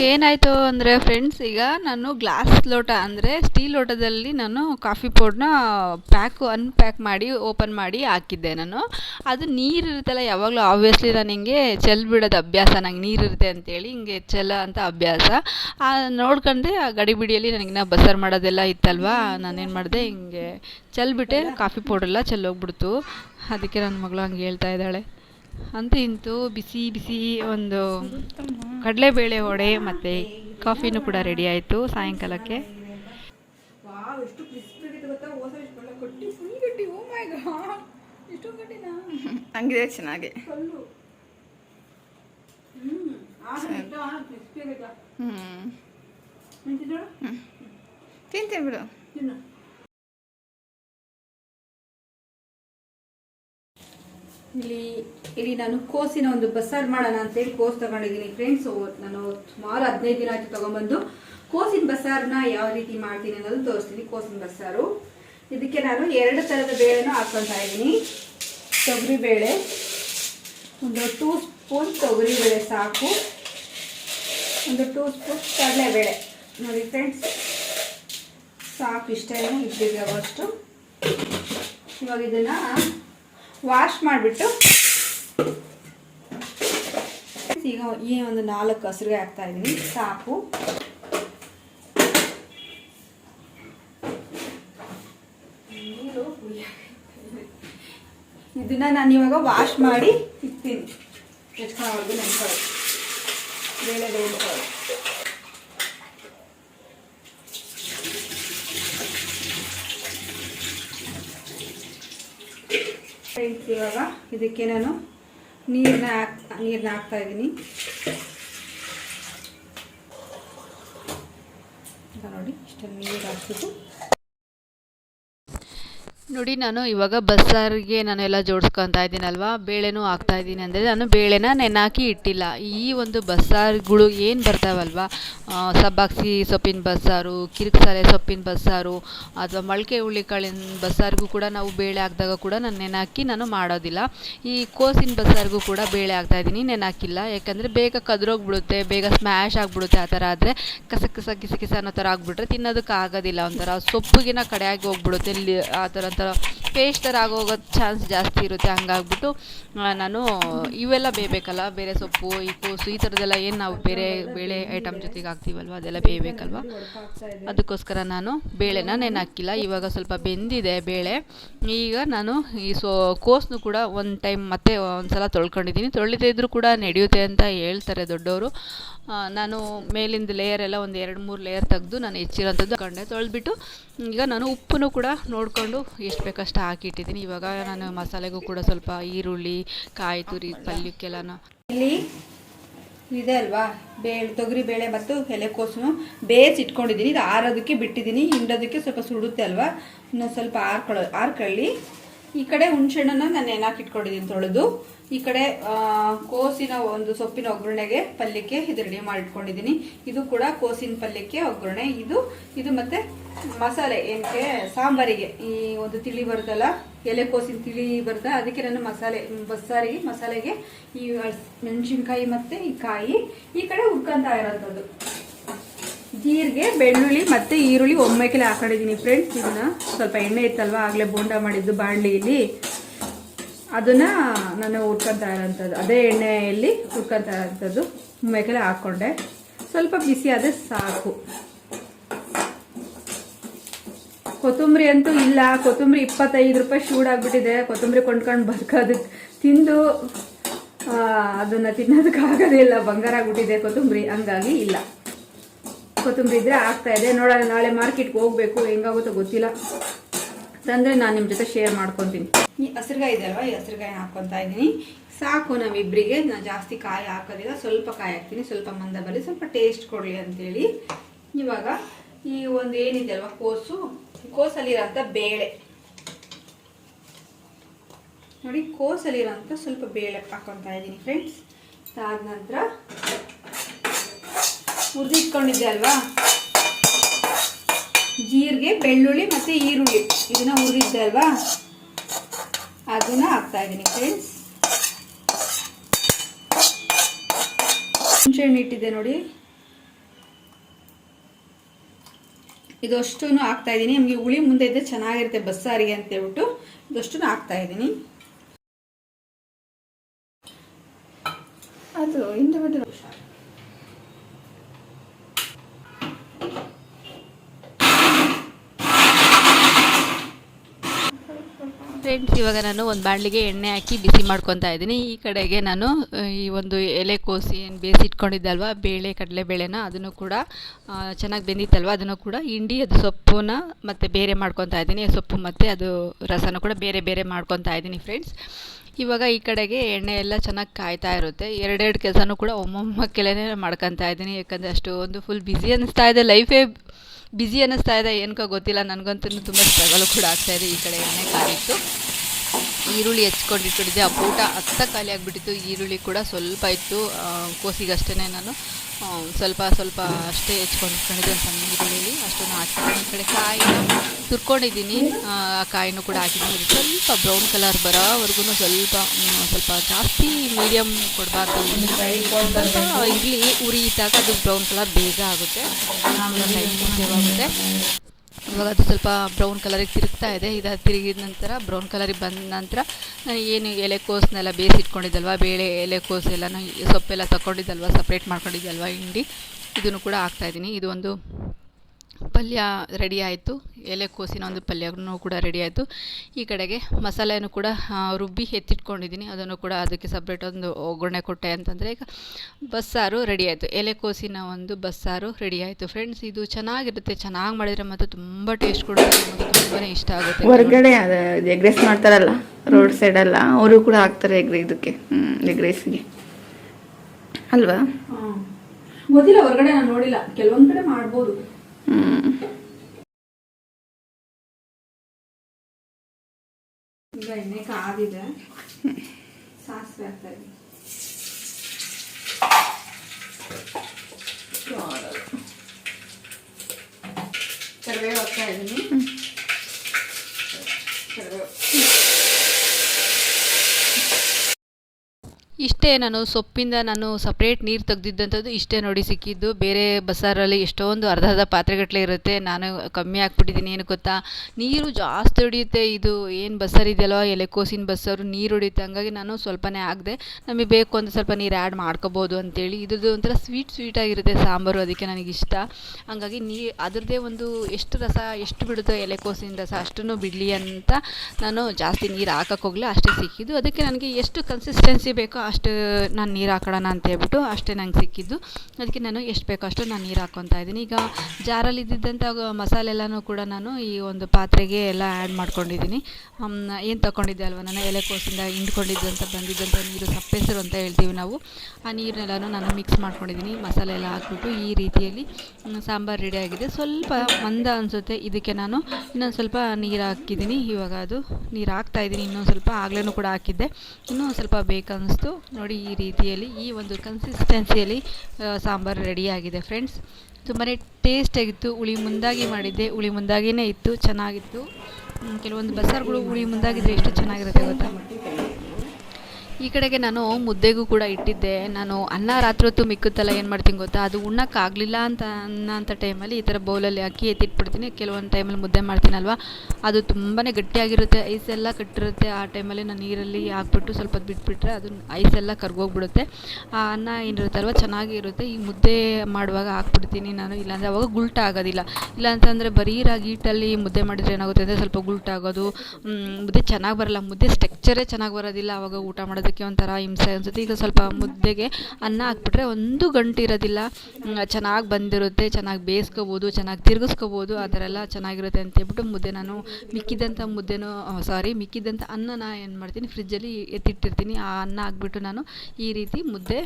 ಏನಾಯಿತು ಅಂದರೆ ಫ್ರೆಂಡ್ಸ್ ಈಗ ನಾನು ಗ್ಲಾಸ್ ಲೋಟ ಅಂದರೆ ಸ್ಟೀಲ್ ಲೋಟದಲ್ಲಿ ನಾನು ಕಾಫಿ ಪೌಡ್ರನ್ನ ಪ್ಯಾಕು ಅನ್ಪ್ಯಾಕ್ ಮಾಡಿ ಓಪನ್ ಮಾಡಿ ಹಾಕಿದ್ದೆ ನಾನು. ಅದು ನೀರು ಇರುತ್ತಲ್ಲ, ಯಾವಾಗಲೂ ಆಬ್ವಿಯಸ್ಲಿ ನಾನು ಹಿಂಗೆ ಚೆಲ್ ಬಿಡೋದು ಅಭ್ಯಾಸ, ನಂಗೆ ನೀರು ಇರುತ್ತೆ ಅಂತೇಳಿ ಹಿಂಗೆ ಚೆಲ್ಲ ಅಂತ ಅಭ್ಯಾಸ. ನೋಡ್ಕೊಂಡೆ ಆ ಗಡಿಬಿಡಿಯಲ್ಲಿ ನನಗಿನ್ನ ಬಸ್ಸಾರು ಮಾಡೋದೆಲ್ಲ ಇತ್ತಲ್ವಾ, ನಾನೇನು ಮಾಡಿದೆ, ಹಿಂಗೆ ಚೆಲ್ಬಿಟ್ಟೆ ಕಾಫಿ ಪೌಡ್ರೆಲ್ಲ ಚೆಲ್ಲೋಗ್ಬಿಡ್ತು ಅದಕ್ಕೆ ನನ್ನ ಮಗಳು ಹಂಗೆ ಹೇಳ್ತಾ ಇದ್ದಾಳೆ. ಅಂತೂ ಇಂತೂ ಬಿಸಿ ಬಿಸಿ ಒಂದು ಕಡಲೆಬೇಳೆ ವಡೆ ಮತ್ತು ಕಾಫಿನೂ ಕೂಡ ರೆಡಿ ಆಯಿತು ಸಾಯಂಕಾಲಕ್ಕೆ. ಗಟ್ಟಿನಾ? ಹಂಗಿದೆ ಚೆನ್ನಾಗಿ. ತಿಂತೀನಿ ಬಿಡು. ತಿನ್ನು. ಇಲ್ಲಿ ಇಲ್ಲಿ ನಾನು ಕೋಸಿನ ಒಂದು ಬಸ್ಸಾರು ಮಾಡೋಣ ಅಂತೇಳಿ ಕೋಸ್ ತಗೊಂಡಿದ್ದೀನಿ. ಫ್ರೆಂಡ್ಸ್ ನಾನು ಸುಮಾರು ಹದಿನೈದು ದಿನ ಆಯ್ತು ತಗೊಂಡ್ಬಂದು ಕೋಸಿನ ಬಸ್ಸಾರನ್ನ ಯಾವ ರೀತಿ ಮಾಡ್ತೀನಿ ಅನ್ನೋದು ತೋರಿಸ್ತೀನಿ. ಕೋಸಿನ ಬಸ್ಸಾರು. ಇದಕ್ಕೆ ನಾನು ಎರಡು ಥರದ ಬೇಳೆನ ಹಾಕ್ಕೊತಾ ಇದ್ದೀನಿ. ತೊಗರಿ ಬೇಳೆ. ಒಂದು ಟೂ ಸ್ಪೂನ್ ತೊಗರಿ ಬೇಳೆ ಸಾಕು. ಒಂದು ಟೂ ಸ್ಪೂನ್ ಕಡಲೆಬೇಳೆ ನೋಡಿ ಫ್ರೆಂಡ್ಸ್ ಸಾಕು. ಇಷ್ಟೇ ಇಟ್ಟಿದ್ದಾವಷ್ಟು ಇವಾಗ ಇದನ್ನ ವಾಶ್ ಮಾಡಿಬಿಟ್ಟು ಈಗ ಈ ಒಂದು ನಾಲ್ಕು ಹಸಿರುಗೆ ಹಾಕ್ತಾ ಇದ್ದೀನಿ ಸಾಕು. ಇದನ್ನ ನಾನು ಇವಾಗ ವಾಶ್ ಮಾಡಿ ಇಕ್ತೀನಿ ಹೆಚ್ಕೊಳವರೆಗೂ ನೆನ್ಕೊಳ್ಳಿ ಬೇಳೆ ಬೇಯಿಸ್ಕೊಳ್ಳಿ. ಫ್ರೆಂಡ್ಸ್ ಇವಾಗ ಇದಕ್ಕೆ ನಾನು ನೀರನ್ನ ಹಾಕ್ ನೀರನ್ನ ಹಾಕ್ತಾ ಇದ್ದೀನಿ ನೋಡಿ ಇಷ್ಟು ನೀರು ಹಾಕ್ಬಿಟ್ಟು ನೋಡಿ, ನಾನು ಇವಾಗ ಬಸ್ಸಾರಿಗೆ ನಾನು ಎಲ್ಲ ಜೋಡಿಸ್ಕೊತಾ ಇದ್ದೀನಲ್ವಾ? ಬೇಳೆನೂ ಹಾಕ್ತಾ ಇದ್ದೀನಿ ಅಂದರೆ ನಾನು ಬೇಳೆನ ನೆನಾಕಿ ಇಟ್ಟಿಲ್ಲ. ಈ ಒಂದು ಬಸ್ಸಾರುಗಳು ಏನು ಬರ್ತಾವಲ್ವಾ? ಸಬ್ಬಾಕ್ಸಿ ಸೊಪ್ಪಿನ ಬಸ್ಸಾರು ಕಿರಿಕ್ಸಾಲೆ ಸೊಪ್ಪಿನ ಬಸ್ಸಾರು ಅಥವಾ ಮೊಳಕೆ ಹುಳ್ಳಿಕಾಳಿನ ಬಸ್ಸಾರಿಗೂ ಕೂಡ ನಾವು ಬೇಳೆ ಹಾಕಿದಾಗ ಕೂಡ ನಾನು ನೆನಾಕಿ ನಾನು ಮಾಡೋದಿಲ್ಲ. ಈ ಕೋಸಿನ ಬಸ್ಸಾರಿಗೂ ಕೂಡ ಬೇಳೆ ಹಾಕ್ತಾ ಇದ್ದೀನಿ ನೆನಾಕಿಲ್ಲ ಯಾಕಂದರೆ ಬೇಗ ಕದ್ರೋಗ್ಬಿಡುತ್ತೆ, ಬೇಗ ಸ್ಮ್ಯಾಶ್ ಆಗಿಬಿಡುತ್ತೆ ಆ ಥರ ಆದರೆ ಕಸ ಕಸ, ಕಿಸ ಕಿಸ ಅನ್ನೋ ಥರ ಆಗಿಬಿಟ್ರೆ ತಿನ್ನೋದಕ್ಕೆ ಆಗೋದಿಲ್ಲ ಒಂಥರ. ಸೊಪ್ಪಿಗಿನ ಕಡೆಯಾಗಿ ಹೋಗ್ಬಿಡುತ್ತೆ ಆ ಥರ ಒಂಥರ ಪೇಸ್ಟ್ ಥರ ಚಾನ್ಸ್ ಜಾಸ್ತಿ ಇರುತ್ತೆ, ಹಂಗಾಗ್ಬಿಟ್ಟು ನಾನು ಇವೆಲ್ಲ ಬೇಯಬೇಕಲ್ಲ ಬೇರೆ ಸೊಪ್ಪು ಈ ಕೋಸು ಈ ಥರದ್ದೆಲ್ಲ ಏನು ನಾವು ಬೇರೆ ಬೇಳೆ ಐಟಮ್ ಜೊತೆಗೆ ಹಾಕ್ತೀವಲ್ವ? ಅದೆಲ್ಲ ಬೇಯಬೇಕಲ್ವ? ಅದಕ್ಕೋಸ್ಕರ ನಾನು ಬೇಳೆನ ನೆನೆ ಹಾಕಿಲ್ಲ. ಇವಾಗ ಸ್ವಲ್ಪ ಬೆಂದಿದೆ ಬೇಳೆ. ಈಗ ನಾನು ಈ ಸೊ ಕೋಸನ್ನು ಕೂಡ ಒಂದು ಟೈಮ್ ಮತ್ತೆ ಒಂದ್ಸಲ ತೊಳ್ಕೊಂಡಿದ್ದೀನಿ ತೊಳಿದೇ ಇದ್ರೂ ಕೂಡ ನಡೆಯುತ್ತೆ ಅಂತ ಹೇಳ್ತಾರೆ ದೊಡ್ಡವರು. ನಾನು ಮೇಲಿಂದ ಲೇಯರ್ ಎಲ್ಲ ಒಂದು ಎರಡು ಮೂರು ಲೇಯರ್ ತೆಗೆದು ನಾನು ಹೆಚ್ಚಿರೋಂಥದ್ದು ಕಂಡೆ ತೊಳೆದ್ಬಿಟ್ಟು ಈಗ ನಾನು ಉಪ್ಪನ್ನು ಕೂಡ ನೋಡಿಕೊಂಡು ಎಷ್ಟು ಬೇಕಷ್ಟು ಹಾಕಿಟ್ಟಿದ್ದೀನಿ. ಇವಾಗ ನಾನು ಮಸಾಲೆಗೂ ಕೂಡ ಸ್ವಲ್ಪ ಈರುಳ್ಳಿ, ಕಾಯಿ ತುರಿ, ಪಲ್ಯಕ್ಕೆಲ್ಲನೂ. ಇಲ್ಲಿ ಇದೆ ಅಲ್ವಾ? ಬೇಳೆ, ತೊಗರಿ, ಬೇಳೆ ಮತ್ತು ಎಲೆಕೋಸು ಬೇಯಿಸಿ ಇಟ್ಕೊಂಡಿದ್ದೀನಿ. ಇದು ಆರೋದಕ್ಕೆ ಬಿಟ್ಟಿದ್ದೀನಿ. ಹಿಂಡೋದಕ್ಕೆ ಸ್ವಲ್ಪ ಸುಡುತ್ತೆ ಅಲ್ವಾ? ಇನ್ನೊಂದು ಸ್ವಲ್ಪ ಆರ್ಕೊಳ್ಳೋ ಆರ್ಕೊಳ್ಳಿ. ಈ ಕಡೆ ಹುಣ್ಸೆಣ್ಣನ ನಾನು ನೆನಾಕಿ ಇಟ್ಕೊಂಡಿದ್ದೀನಿ ತೊಳೆದು ಈ ಕಡೆ ಕೋಸಿನ ಒಂದು ಸೊಪ್ಪಿನ ಒಗ್ಗರಣೆಗೆ ಪಲ್ಯಕ್ಕೆ ಇದು ರೆಡಿ ಮಾಡಿ ಇಟ್ಕೊಂಡಿದ್ದೀನಿ ಇದು ಕೂಡ ಕೋಸಿನ ಪಲ್ಯಕ್ಕೆ ಒಗ್ಗರಣೆ. ಇದು ಇದು ಮತ್ತೆ ಮಸಾಲೆ, ಏನಕ್ಕೆ, ಸಾಂಬಾರಿಗೆ. ಈ ಒಂದು ತಿಳಿ ಬರುತ್ತಲ್ಲ ಎಲೆಕೋಸಿನ ತಿಳಿ ಬರ್ದ ಅದಕ್ಕೆ ನಾನು ಮಸಾಲೆ, ಬಸ್ಸಾರಿಗೆ, ಮಸಾಲೆಗೆ ಈ ಮೆಣಸಿನ್ಕಾಯಿ ಮತ್ತೆ ಈ ಕಾಯಿ. ಈ ಕಡೆ ಉಕ್ಕಂತ ಇರೋಂಥದ್ದು ಜೀರಿಗೆ, ಬೆಳ್ಳುಳ್ಳಿ ಮತ್ತೆ ಈರುಳ್ಳಿ ಒಮ್ಮೆಕೆಲೆ ಹಾಕೊಂಡಿದ್ದೀನಿ ಫ್ರೆಂಡ್ಸ್ ಇದನ್ನ ಸ್ವಲ್ಪ ಎಣ್ಣೆ ಇತ್ತಲ್ವ? ಆಗಲೇ ಬೋಂಡ ಮಾಡಿದ್ದು ಬಾಣಲಿಯಲ್ಲಿ. ಅದನ್ನ ನಾನು ಹುರ್ಕೊಂತ ಇರೋಂಥದ್ದು. ಅದೇ ಎಣ್ಣೆಯಲ್ಲಿ ಹುರ್ಕೊಂತ ಇರೋಂಥದ್ದು. ಒಮ್ಮೆಕೆಲೆ ಹಾಕ್ಕೊಂಡೆ. ಸ್ವಲ್ಪ ಬಿಸಿ ಆದರೆ ಸಾಕು. ಕೊತ್ತಂಬರಿ ಅಂತೂ ಇಲ್ಲ. ಕೊತ್ತಂಬರಿ ಇಪ್ಪತ್ತೈದು ರೂಪಾಯಿ ಶೂಡ್ ಆಗ್ಬಿಟ್ಟಿದೆ. ಕೊತ್ತಂಬರಿ ಕೊಂಡ್ಕೊಂಡು ಬದುಕೋದಕ್ಕೆ ತಿಂದು ಅದನ್ನು ಅದನ್ನ ತಿನ್ನೋದಕ್ಕೆ ಇಲ್ಲ. ಬಂಗಾರ ಆಗ್ಬಿಟ್ಟಿದೆ. ಕೊತ್ತಂಬರಿ. ಹಂಗಾಗಿ ಇಲ್ಲ. ಕೊತ್ತಂಬರಿ ಇದ್ರೆ ಆಗ್ತಾ ಇದೆ. ನೋಡೋಣ, ನಾಳೆ ಮಾರ್ಕೆಟ್ಗೆ ಹೋಗ್ಬೇಕು. ಹೆಂಗಾಗುತ್ತೋ ಗೊತ್ತಿಲ್ಲ. ತಂದ್ರೆ ನಾನು ನಿಮ್ಮ ಜೊತೆ ಶೇರ್ ಮಾಡ್ಕೊತೀನಿ. ಈ ಹಸಿರುಗಾಯಿ ಇದೆ ಅಲ್ವಾ? ಈ ಹಸಿರುಗಾಯಿ ಹಾಕ್ಕೊತಾ ಇದ್ದೀನಿ. ಸಾಕು ನಾವಿಬ್ರಿಗೆ ನಾನು ಜಾಸ್ತಿ ಕಾಯಿ ಹಾಕೋದಿಲ್ಲ. ಸ್ವಲ್ಪ ಕಾಯಿ ಹಾಕ್ತೀನಿ. ಸ್ವಲ್ಪ ಮಂದ ಬರಲಿ ಸ್ವಲ್ಪ ಟೇಸ್ಟ್ ಕೊಡಲಿ ಅಂತೇಳಿ. ಇವಾಗ ಈ ಒಂದು ಏನಿದೆ ಅಲ್ವಾ? ಕೋಸು. ಕೋಸಲ್ಲಿರೋಂಥ ಬೇಳೆ. ನೋಡಿ, ಕೋಸಲ್ಲಿರೋಂಥ ಸ್ವಲ್ಪ ಬೇಳೆ ಹಾಕೊತಾ ಇದ್ದೀನಿ ಫ್ರೆಂಡ್ಸ್ ಅದಾದ ನಂತರ ಹುರಿದಿಟ್ಕೊಂಡಿದ್ದೆ ಅಲ್ವಾ? ಜೀರಿಗೆ, ಬೆಳ್ಳುಳ್ಳಿ ಮತ್ತು ಈರುಳ್ಳಿ ಇದನ್ನ ಹುರಿದಿದ್ದೆ ಅಲ್ವಾ? ಅದನ್ನು ಹಾಕ್ತಾ ಇದ್ದೀನಿ ಫ್ರೆಂಡ್ಸ್ ಹುಣಸೆಹಣ್ಣು ಇಟ್ಟಿದ್ದೆ ನೋಡಿ. ಇದಷ್ಟು ಹಾಕ್ತಾ ಇದ್ದೀನಿ. ನಮಗೆ ಹುಳಿ ಮುಂದೆ ಇದ್ದರೆ ಚೆನ್ನಾಗಿರುತ್ತೆ ಬಸ್ಸಾರಿಗೆ ಅಂತ ಹೇಳ್ಬಿಟ್ಟು ಇದಷ್ಟು ಹಾಕ್ತಾ ಇದ್ದೀನಿ. ಅದು ಇಂದ ಬಿಟ್ಟು ಫ್ರೆಂಡ್ಸ್ ಇವಾಗ ನಾನು ಒಂದು ಬಾಣಲಿಗೆ ಎಣ್ಣೆ ಹಾಕಿ ಬಿಸಿ ಮಾಡ್ಕೊತಾ ಇದ್ದೀನಿ. ಈ ಕಡೆಗೆ ನಾನು ಈ ಒಂದು ಎಲೆಕೋಸಿ ಏನು ಬೇಯಿಸಿಟ್ಕೊಂಡಿದ್ದಲ್ವ ಬೇಳೆ ಕಡಲೆ ಬೇಳೆನ ಅದನ್ನು ಕೂಡ ಚೆನ್ನಾಗಿ ಬೆಂದಿತ್ತಲ್ವ, ಅದನ್ನು ಕೂಡ ಹಿಂಡಿ ಅದು ಸೊಪ್ಪನ್ನ ಮತ್ತು ಬೇರೆ ಮಾಡ್ಕೊತಾ ಇದ್ದೀನಿ. ಸೊಪ್ಪು ಮತ್ತು ಅದು ರಸನ ಕೂಡ ಬೇರೆ ಬೇರೆ ಮಾಡ್ಕೊತಾ ಇದ್ದೀನಿ ಫ್ರೆಂಡ್ಸ್ ಇವಾಗ ಈ ಕಡೆಗೆ ಎಣ್ಣೆ ಎಲ್ಲ ಚೆನ್ನಾಗಿ ಕಾಯ್ತಾ ಇರುತ್ತೆ. ಎರಡೆರಡು ಕೆಲಸನೂ ಕೂಡ ಒಮ್ಮೊಮ್ಮಕ್ಕೆಲೇ ಮಾಡ್ಕೊತಾ ಇದ್ದೀನಿ. ಯಾಕಂದರೆ ಅಷ್ಟು ಒಂದು ಫುಲ್ ಬ್ಯುಸಿ ಅನ್ನಿಸ್ತಾ ಇದೆ ಲೈಫೇ ಬ್ಯುಸಿ ಅನ್ನಿಸ್ತಾ ಇದೆ ಏನಕ್ಕೋ ಗೊತ್ತಿಲ್ಲ. ನನಗಂತೂ ತುಂಬ ಸ್ಟ್ರಗಲ್ ಕೂಡ ಆಗ್ತಾ ಇದೆ ಈ ಕಡೆ ಎಣ್ಣೆ ಕಾಯಿತ್ತು ಈರುಳ್ಳಿ ಹೆಚ್ಕೊಂಡು ಇಟ್ಕೊಂಡಿದ್ದೆ. ಆ ಊಟ ಹತ್ತ ಖಾಲಿ ಆಗಿಬಿಟ್ಟಿತ್ತು. ಈರುಳ್ಳಿ ಕೂಡ ಸ್ವಲ್ಪ ಇತ್ತು. ಕೋಸಿಗಷ್ಟೇ ನಾನು. ಸ್ವಲ್ಪ ಸ್ವಲ್ಪ ಅಷ್ಟೇ ಹೆಚ್ಕೊಂಡು ಇಟ್ಕೊಂಡಿದ್ದೆ ಒಂದು ಸಣ್ಣ ಈರುಳ್ಳಿಲಿ. ಅಷ್ಟನ್ನು ಹಾಕಿದ್ದೀನಿ ಈ ಕಡೆ ಕಾಯಿನ ತುರ್ಕೊಂಡಿದ್ದೀನಿ. ಆ ಕಾಯಿನೂ ಕೂಡ ಹಾಕಿದ್ದೀನಿ. ಸ್ವಲ್ಪ ಬ್ರೌನ್ ಕಲರ್ ಬರೋವರೆಗೂ ಸ್ವಲ್ಪ ಸ್ವಲ್ಪ ಜಾಸ್ತಿ ಮೀಡಿಯಮ್ ಕೊಡಬಾರ್ದು. ಸ್ವಲ್ಪ ಇರಲಿ ಉರಿ ಇದ್ದಾಗ ಅದು ಬ್ರೌನ್ ಕಲರ್ ಬೇಗ ಆಗುತ್ತೆ ಟೈಮ್ ಸೇವ್ ಆಗುತ್ತೆ. ಇವಾಗ ಅದು ಸ್ವಲ್ಪ ಬ್ರೌನ್ ಕಲರಿಗೆ ತಿರುಗ್ತಾ ಇದೆ. ಇದು ತಿರುಗಿದ ನಂತರ ಬ್ರೌನ್ ಕಲರಿಗೆ ಬಂದ ನಂತರ ನಾನು ಏನು ಎಲೆಕೋಸನ್ನೆಲ್ಲ ಬೇಯಿಸಿಟ್ಕೊಂಡಿದ್ದಲ್ವ ಬೇಳೆ ಎಲೆಕೋಸು ಎಲ್ಲನೂ ಸೊಪ್ಪೆಲ್ಲ ತಗೊಂಡಿದ್ದಲ್ವ ಸಪ್ರೇಟ್ ಮಾಡ್ಕೊಂಡಿದ್ದಲ್ವ? ಹಿಂಡಿ ಇದನ್ನು ಕೂಡ ಹಾಕ್ತಾಯಿದ್ದೀನಿ ಇದು ಒಂದು ಪಲ್ಯ ರೆಡಿ ಆಯಿತು. ಎಲೆಕೋಸಿನ ಒಂದು ಪಲ್ಯನೂ ಕೂಡ ರೆಡಿ ಆಯಿತು. ಈ ಕಡೆಗೆ ಮಸಾಲೆಯನ್ನು ಕೂಡ ರುಬ್ಬಿ ಎತ್ತಿಟ್ಕೊಂಡಿದ್ದೀನಿ. ಅದನ್ನು ಕೂಡ ಅದಕ್ಕೆ ಸಪ್ರೇಟ್ ಒಂದು ಒಗ್ಗರಣೆ ಕೊಟ್ಟೆ ಅಂತಂದರೆ ಈಗ ಬಸ್ಸಾರು ರೆಡಿ ಆಯಿತು. ಎಲೆಕೋಸಿನ ಒಂದು ಬಸ್ಸಾರು ರೆಡಿ ಆಯಿತು. ಫ್ರೆಂಡ್ಸ್ ಇದು ಚೆನ್ನಾಗಿರುತ್ತೆ. ಚೆನ್ನಾಗಿ ಮಾಡಿದರೆ ಮತ್ತು ತುಂಬ ಟೇಸ್ಟ್ ಕೊಡುತ್ತೆ ನಮಗೆ ತುಂಬಾ ಇಷ್ಟ ಆಗುತ್ತೆ. ಹೊರಗಡೆ ಎಗ್ ರೈಸ್ ಮಾಡ್ತಾರಲ್ಲ ರೋಡ್ ಸೈಡಲ್ಲ ಅವರು ಕೂಡ ಹಾಕ್ತಾರೆ ಎಗ್ ಇದಕ್ಕೆ ಎಗ್ ರೈಸ್ಗೆ ಅಲ್ವಾ? ಗೊತ್ತಿಲ್ಲ ಹೊರಗಡೆ ನಾನು ನೋಡಿಲ್ಲ. ಕೆಲವೊಂದು ಕಡೆ ಮಾಡ್ಬೋದು. ಈಗ ಎಣ್ಣೆ ಕಾದಿದೆ. ಸಾಸಿವೆ ಹಾಕ್ತಾ ಇದ್ದೀನಿ ಕರಿಬೇವು ಹಾಕ್ತಾ ಇದ್ದೀನಿ ಕರಿಬೇವು. ಇಷ್ಟೇ ನಾನು ಸೊಪ್ಪಿಂದ ನಾನು ಸಪ್ರೇಟ್ ನೀರು ತೆಗ್ದಿದ್ದಂಥದ್ದು ಇಷ್ಟೇ ನೋಡಿ ಸಿಕ್ಕಿದ್ದು. ಬೇರೆ ಬಸ್ಸಾರಲ್ಲಿ ಎಷ್ಟೊಂದು ಅರ್ಧ ಅರ್ಧ ಪಾತ್ರೆಗಟ್ಟಲೆ ಇರುತ್ತೆ. ನಾನು ಕಮ್ಮಿ ಹಾಕ್ಬಿಟ್ಟಿದ್ದೀನಿ ಏನು ಗೊತ್ತಾ? ನೀರು ಜಾಸ್ತಿ ಹೊಡಿಯುತ್ತೆ. ಇದು ಏನು ಬಸ್ಸಾರು ಇದೆಯಲ್ವ? ಎಲೆಕೋಸಿನ ಬಸ್ಸಾರು ನೀರು ಹೊಡಿಯುತ್ತೆ. ಹಂಗಾಗಿ ನಾನು ಸ್ವಲ್ಪನೇ ಹಾಕಿದೆ ನಮಗೆ ಬೇಕು ಅಂತ ಸ್ವಲ್ಪ ನೀರು ಆ್ಯಡ್ ಮಾಡ್ಕೋಬೋದು ಅಂತೇಳಿ. ಇದ್ರದ್ದು ಒಂಥರ ಸ್ವೀಟ್ ಸ್ವೀಟ್ ಆಗಿರುತ್ತೆ ಸಾಂಬಾರು. ಅದಕ್ಕೆ ನನಗೆ ಇಷ್ಟ ಹಂಗಾಗಿ ನೀ ಅದರದ್ದೇ ಒಂದು ಎಷ್ಟು ರಸ, ಎಷ್ಟು ಬಿಡುತ್ತೋ ಎಲೆಕೋಸಿನ ರಸ ಅಷ್ಟನ್ನು ಬಿಡಲಿ ಅಂತ ನಾನು ಜಾಸ್ತಿ ನೀರು ಹಾಕಕ್ಕೆ ಹೋಗಲಿಲ್ಲ. ಅಷ್ಟೇ ಸಿಕ್ಕಿದ್ದು. ಅದಕ್ಕೆ ನನಗೆ ಎಷ್ಟು ಕನ್ಸಿಸ್ಟೆನ್ಸಿ ಬೇಕೋ ಅಷ್ಟು ನಾನು ನೀರು ಹಾಕೋಣ ಅಂತ ಹೇಳ್ಬಿಟ್ಟು ಅಷ್ಟೇ ನಂಗೆ ಸಿಕ್ಕಿದ್ದು. ಅದಕ್ಕೆ ನಾನು ಎಷ್ಟು ಬೇಕೋ ಅಷ್ಟು ನಾನು ನೀರು ಹಾಕ್ಕೊತಾ ಇದ್ದೀನಿ. ಈಗ ಜಾರಲ್ಲಿ ಇದ್ದಿದ್ದಂಥ ಮಸಾಲೆ ಎಲ್ಲನೂ ಕೂಡ ನಾನು ಈ ಒಂದು ಪಾತ್ರೆಗೆ ಎಲ್ಲ ಆ್ಯಡ್ ಮಾಡ್ಕೊಂಡಿದ್ದೀನಿ. ಏನು ತಗೊಂಡಿದ್ದೆ ಅಲ್ವ? ನಾನು ಎಲೆಕೋಸಿಂದ ಹಿಂಡ್ಕೊಂಡಿದ್ದಂಥ ಬಂದಿದ್ದಂಥ ನೀರು ಸಪ್ಪೆಸರು ಅಂತ ಹೇಳ್ತೀವಿ ನಾವು. ಆ ನೀರನ್ನೆಲ್ಲನೂ ನಾನು ಮಿಕ್ಸ್ ಮಾಡ್ಕೊಂಡಿದ್ದೀನಿ. ಮಸಾಲೆ ಎಲ್ಲ ಹಾಕ್ಬಿಟ್ಟು ಈ ರೀತಿಯಲ್ಲಿ ಸಾಂಬಾರು ಆಗಿದೆ. ಸ್ವಲ್ಪ ಮಂದ ಅನಿಸುತ್ತೆ. ಇದಕ್ಕೆ ನಾನು ಇನ್ನೊಂದು ಸ್ವಲ್ಪ ನೀರು ಹಾಕಿದ್ದೀನಿ. ಇವಾಗ ಅದು ನೀರು ಹಾಕ್ತಾ ಇದ್ದೀನಿ. ಇನ್ನೊಂದು ಸ್ವಲ್ಪ ಆಗ್ಲೇ ಕೂಡ ಹಾಕಿದ್ದೆ. ಇನ್ನೂ ಸ್ವಲ್ಪ ಬೇಕನ್ನಿಸ್ತು ನೋಡಿ ಈ ರೀತಿಯಲ್ಲಿ, ಈ ಒಂದು ಕನ್ಸಿಸ್ಟೆನ್ಸಿಯಲ್ಲಿ ಸಾಂಬಾರು ರೆಡಿಯಾಗಿದೆ ಫ್ರೆಂಡ್ಸ್ ತುಂಬಾ ಟೇಸ್ಟಾಗಿತ್ತು ಹುಳಿ ಮುಂದಾಗಿ ಮಾಡಿದ್ದೆ, ಹುಳಿ ಮುಂದಾಗಿಯೇ ಇತ್ತು, ಚೆನ್ನಾಗಿತ್ತು. ಕೆಲವೊಂದು ಬಸ್ಸಾರುಗಳು ಹುಳಿ ಮುಂದಾಗಿದ್ದರೆ ಎಷ್ಟು ಚೆನ್ನಾಗಿರುತ್ತೆ ಗೊತ್ತಾ? ಈ ಕಡೆಗೆ ನಾನು ಮುದ್ದೆಗೂ ಕೂಡ ಇಟ್ಟಿದ್ದೆ. ನಾನು ಅನ್ನ ರಾತ್ರಿ ಹೊತ್ತು ಮಿಕ್ಕುತ್ತಲ್ಲ, ಏನು ಮಾಡ್ತೀನಿ ಗೊತ್ತಾ? ಅದು ಉಣ್ಣಕ್ಕಾಗಲಿಲ್ಲ ಅಂತ ಅನ್ನೋಂಥ ಟೈಮಲ್ಲಿ ಈ ಥರ ಬೌಲಲ್ಲಿ ಅಕ್ಕಿ ಎತ್ತಿಟ್ಬಿಡ್ತೀನಿ. ಕೆಲವೊಂದು ಟೈಮಲ್ಲಿ ಮುದ್ದೆ ಮಾಡ್ತೀನಲ್ವ? ಅದು ತುಂಬಾ ಗಟ್ಟಿಯಾಗಿರುತ್ತೆ. ಐಸ್ ಎಲ್ಲ ಕಟ್ಟಿರುತ್ತೆ. ಆ ಟೈಮಲ್ಲಿ ನಾನು ನೀರಲ್ಲಿ ಹಾಕ್ಬಿಟ್ಟು ಸ್ವಲ್ಪ ಬಿಟ್ಬಿಟ್ರೆ ಅದು ಐಸ್ ಎಲ್ಲ ಕರ್ಗೋಗ್ಬಿಡುತ್ತೆ. ಆ ಅನ್ನ ಏನಿರುತ್ತಲ್ವ? ಚೆನ್ನಾಗಿ ಇರುತ್ತೆ ಈ ಮುದ್ದೆ ಮಾಡುವಾಗ ಹಾಕ್ಬಿಡ್ತೀನಿ ನಾನು. ಇಲ್ಲಾಂದರೆ ಅವಾಗ ಗುಲ್ಟ ಆಗೋದಿಲ್ಲ. ಇಲ್ಲ ಅಂತಂದರೆ ಬರೀ ರಾಗಿ ಹಿಟ್ಟಲ್ಲಿ ಮುದ್ದೆ ಮಾಡಿದರೆ ಏನಾಗುತ್ತೆ ಅಂದರೆ ಸ್ವಲ್ಪ ಗುಲ್ಟ ಆಗೋದು ಮುದ್ದೆ ಚೆನ್ನಾಗಿ ಬರಲ್ಲ. ಮುದ್ದೆ ಸ್ಟ್ರಕ್ಚರೇ ಚೆನ್ನಾಗಿ ಬರೋದಿಲ್ಲ. ಆವಾಗ ಊಟ ಮಾಡೋದಕ್ಕೆ. ಒಂಥರ ಹಿಂಸೆ ಅನಿಸುತ್ತೆ. ಈಗ ಸ್ವಲ್ಪ ಮುದ್ದೆಗೆ ಅನ್ನ ಹಾಕ್ಬಿಟ್ರೆ ಒಂದು ಗಂಟು ಇರೋದಿಲ್ಲ ಚೆನ್ನಾಗಿ ಬಂದಿರುತ್ತೆ, ಚೆನ್ನಾಗಿ ಬೇಯಿಸ್ಕೋಬೋದು, ಚೆನ್ನಾಗಿ ತಿರುಗಿಸ್ಕೋಬೋದು, ಆ ಥರ ಎಲ್ಲ ಚೆನ್ನಾಗಿರುತ್ತೆ ಅಂತ ಹೇಳ್ಬಿಟ್ಟು ಮುದ್ದೆ ನಾನು ಮಿಕ್ಕಿದಂಥ ಮುದ್ದೆನೂ ಸಾರಿ ಮಿಕ್ಕಿದಂಥ ಅನ್ನನ ಏನು ಮಾಡ್ತೀನಿ, ಫ್ರಿಜ್ಜಲ್ಲಿ ಎತ್ತಿಟ್ಟಿರ್ತೀನಿ. ಆ ಅನ್ನ ಹಾಕ್ಬಿಟ್ಟು ನಾನು ಈ ರೀತಿ ಮುದ್ದೆ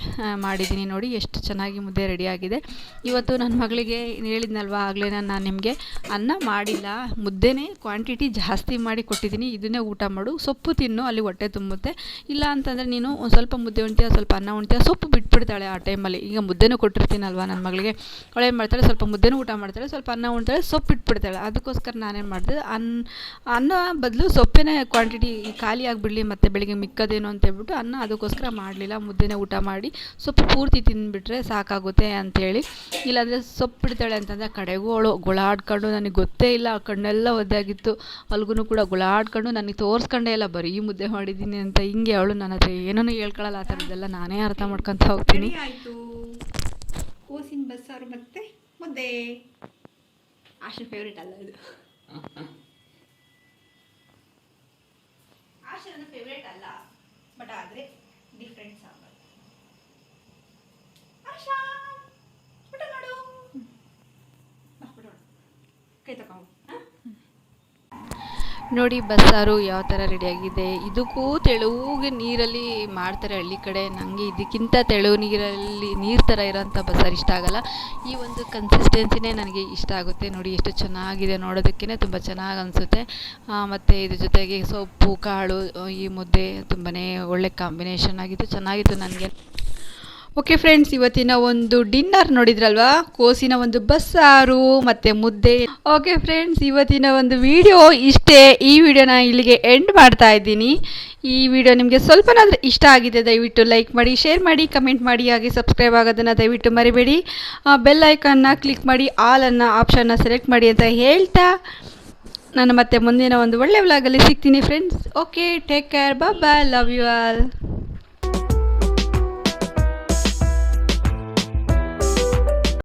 ಮಾಡಿದ್ದೀನಿ ನೋಡಿ, ಎಷ್ಟು ಚೆನ್ನಾಗಿ ಮುದ್ದೆ ರೆಡಿಯಾಗಿದೆ. ಇವತ್ತು ನನ್ನ ಮಗಳಿಗೆ ಹೇಳಿದ್ನಲ್ವ, ಆಗಲೇ ನಾನು ನಿಮಗೆ ಅನ್ನ ಮಾಡಿಲ್ಲ. ಮುದ್ದೆನೇ ಕ್ವಾಂಟಿಟಿ ಜಾಸ್ತಿ ಮಾಡಿ ಕೊಟ್ಟಿದ್ದೀನಿ. ಇದನ್ನೇ ಊಟ ಮಾಡು. ಸೊಪ್ಪು ತಿನ್ನು, ಅಲ್ಲಿ ಹೊಟ್ಟೆ ತುಂಬುತ್ತೆ. ಇಲ್ಲ ಅಂತಂದರೆ ನೀನು ಒಂದು ಸ್ವಲ್ಪ ಮುದ್ದೆ ಉಣ್ತೀಯ, ಸ್ವಲ್ಪ ಅನ್ನ ಉಣ್ತೀಯ, ಸೊಪ್ಪು ಬಿಟ್ಬಿಡ್ತಾಳೆ ಆ ಟೈಮಲ್ಲಿ ಈಗ ಮುದ್ದೆನೂ ಕೊಟ್ಟಿರ್ತೀನಲ್ವ ನನ್ನ ಮಗಳಿಗೆ? ಅವಳು ಏನು ಮಾಡ್ತಾಳೆ, ಸ್ವಲ್ಪ ಮುದ್ದೆನೂ ಊಟ ಮಾಡ್ತಾಳೆ, ಸ್ವಲ್ಪ ಅನ್ನ ಉಣ್ತಾಳೆ, ಸೊಪ್ಪು ಬಿಟ್ಬಿಡ್ತಾಳೆ ಅದಕ್ಕೋಸ್ಕರ ನಾನೇನು ಮಾಡಿದೆ ಅನ್ನ ಅನ್ನ ಬದಲು ಸೊಪ್ಪಿನ ಕ್ವಾಂಟಿಟಿ ಖಾಲಿ ಆಗಿಬಿಡಲಿ ಮತ್ತು ಬೆಳಿಗ್ಗೆ ಮಿಕ್ಕದೇನು ಅಂತ ಹೇಳ್ಬಿಟ್ಟು ಅನ್ನ ಅದಕ್ಕೋಸ್ಕರ ಮಾಡಲಿಲ್ಲ. ಮುದ್ದೆನೇ ಊಟ ಮಾಡಿ ಸೊಪ್ಪು ಪೂರ್ತಿ ತಿಂದುಬಿಟ್ರೆ ಸಾಕಾಗುತ್ತೆ ಅಂಥೇಳಿ ಇಲ್ಲಾಂದರೆ ಸೊಪ್ಪು ಬಿಡ್ತಾಳೆ ಅಂತಂದರೆ ಕಡೆಗೂ ಅವಳು ಗುಳಾಡ್ಕೊಂಡು ನನಗೆ ಗೊತ್ತೇ ಇಲ್ಲ, ಆ ಕಣ್ಣೆಲ್ಲ ಒದ್ದಾಗಿತ್ತು. ಅಲ್ಗೂ ಕೂಡ ಗುಳಾಡ್ಕೊಂಡು ನನಗೆ ತೋರಿಸ್ಕೊಂಡೇ ಇಲ್ಲ, ಬರೀ ಮುದ್ದೆ ಮಾಡಿದ್ದೀನಿ ಅಂತ ಹಿಂಗೆ ಅವಳು ನನ್ನ ಹತ್ರ ಏನೂ ಹೇಳ್ಕೊಳ್ಳಲ್ಲ ಆ ಥರದ್ದೆಲ್ಲ ನಾನೇ ಅರ್ಥ ಮಾಡ್ಕೊತ ಹೋಗ್ತೀನಿ. ಆಯಿತು. ಕೋಸಿನ ಬಸ್ಸಾರು ಮತ್ತೆ ಮುದ್ದೆ. ಆಶಾ ಫೇವ್ರೇಟ್ ಅಲ್ಲ ಇದು. ಆಶಾ ನನ್ನ ಫೇವ್ರೇಟ್ ಅಲ್ಲ. ಬಟ್ ಆದರೆ ಡಿಫ್ರೆಂಟ್ ಸಾಂಬಾರು. ಆಶಾ ಬಾ, ಕೈ ತಗೊಂಡು ನೋಡಿ ಬಸ್ಸಾರು ಯಾವ ಥರ ರೆಡಿಯಾಗಿದೆ ಇದಕ್ಕೂ ತೆಳುಗೆ ನೀರಲ್ಲಿ ಮಾಡ್ತಾರೆ ಹಳ್ಳಿ ಕಡೆ. ನನಗೆ ಇದಕ್ಕಿಂತ ತೆಳು ನೀರಲ್ಲಿ ನೀರು ಥರ ಇರೋಂಥ ಬಸ್ಸಾರು ಇಷ್ಟ ಆಗಲ್ಲ. ಈ ಒಂದು ಕನ್ಸಿಸ್ಟೆನ್ಸಿನೇ ನನಗೆ ಇಷ್ಟ ಆಗುತ್ತೆ. ನೋಡಿ ಎಷ್ಟು ಚೆನ್ನಾಗಿದೆ ನೋಡೋದಕ್ಕೇ ತುಂಬ ಚೆನ್ನಾಗಿ ಅನಿಸುತ್ತೆ. ಮತ್ತು ಇದ್ರ ಜೊತೆಗೆ ಸೊಪ್ಪು, ಕಾಳು, ಈ ಮುದ್ದೆ ತುಂಬಾ ಒಳ್ಳೆ ಕಾಂಬಿನೇಷನ್ ಆಗಿತ್ತು ಚೆನ್ನಾಗಿತ್ತು ನನಗೆ. ಓಕೆ ಫ್ರೆಂಡ್ಸ್ ಇವತ್ತಿನ ಒಂದು ಡಿನ್ನರ್ ನೋಡಿದ್ರಲ್ವಾ? ಕೋಸಿನ ಒಂದು ಬಸ್ಸಾರು ಮತ್ತು ಮುದ್ದೆ. ಓಕೆ ಫ್ರೆಂಡ್ಸ್ ಇವತ್ತಿನ ಒಂದು ವಿಡಿಯೋ ಇಷ್ಟೇ. ಈ ವಿಡಿಯೋನ ಇಲ್ಲಿಗೆ ಎಂಡ್ ಮಾಡ್ತಾ ಇದ್ದೀನಿ. ಈ ವಿಡಿಯೋ ನಿಮಗೆ ಸ್ವಲ್ಪನಾದರೂ ಇಷ್ಟ ಆಗಿದೆ, ದಯವಿಟ್ಟು ಲೈಕ್ ಮಾಡಿ ಶೇರ್ ಮಾಡಿ ಕಮೆಂಟ್ ಮಾಡಿ, ಹಾಗೆ ಸಬ್ಸ್ಕ್ರೈಬ್ ಆಗೋದನ್ನು ದಯವಿಟ್ಟು ಮರಿಬೇಡಿ. ಬೆಲ್ ಐಕನ್ನ ಕ್ಲಿಕ್ ಮಾಡಿ ಆಲ್ ಅನ್ನೋ ಆಪ್ಷನ್ನ ಸೆಲೆಕ್ಟ್ ಮಾಡಿ ಅಂತ ಹೇಳ್ತಾ ನಾನು ಮತ್ತೆ ಮುಂದಿನ ಒಂದು ಒಳ್ಳೆ ವ್ಲಾಗಲ್ಲಿ ಸಿಗ್ತೀನಿ friends okay take care bye love you all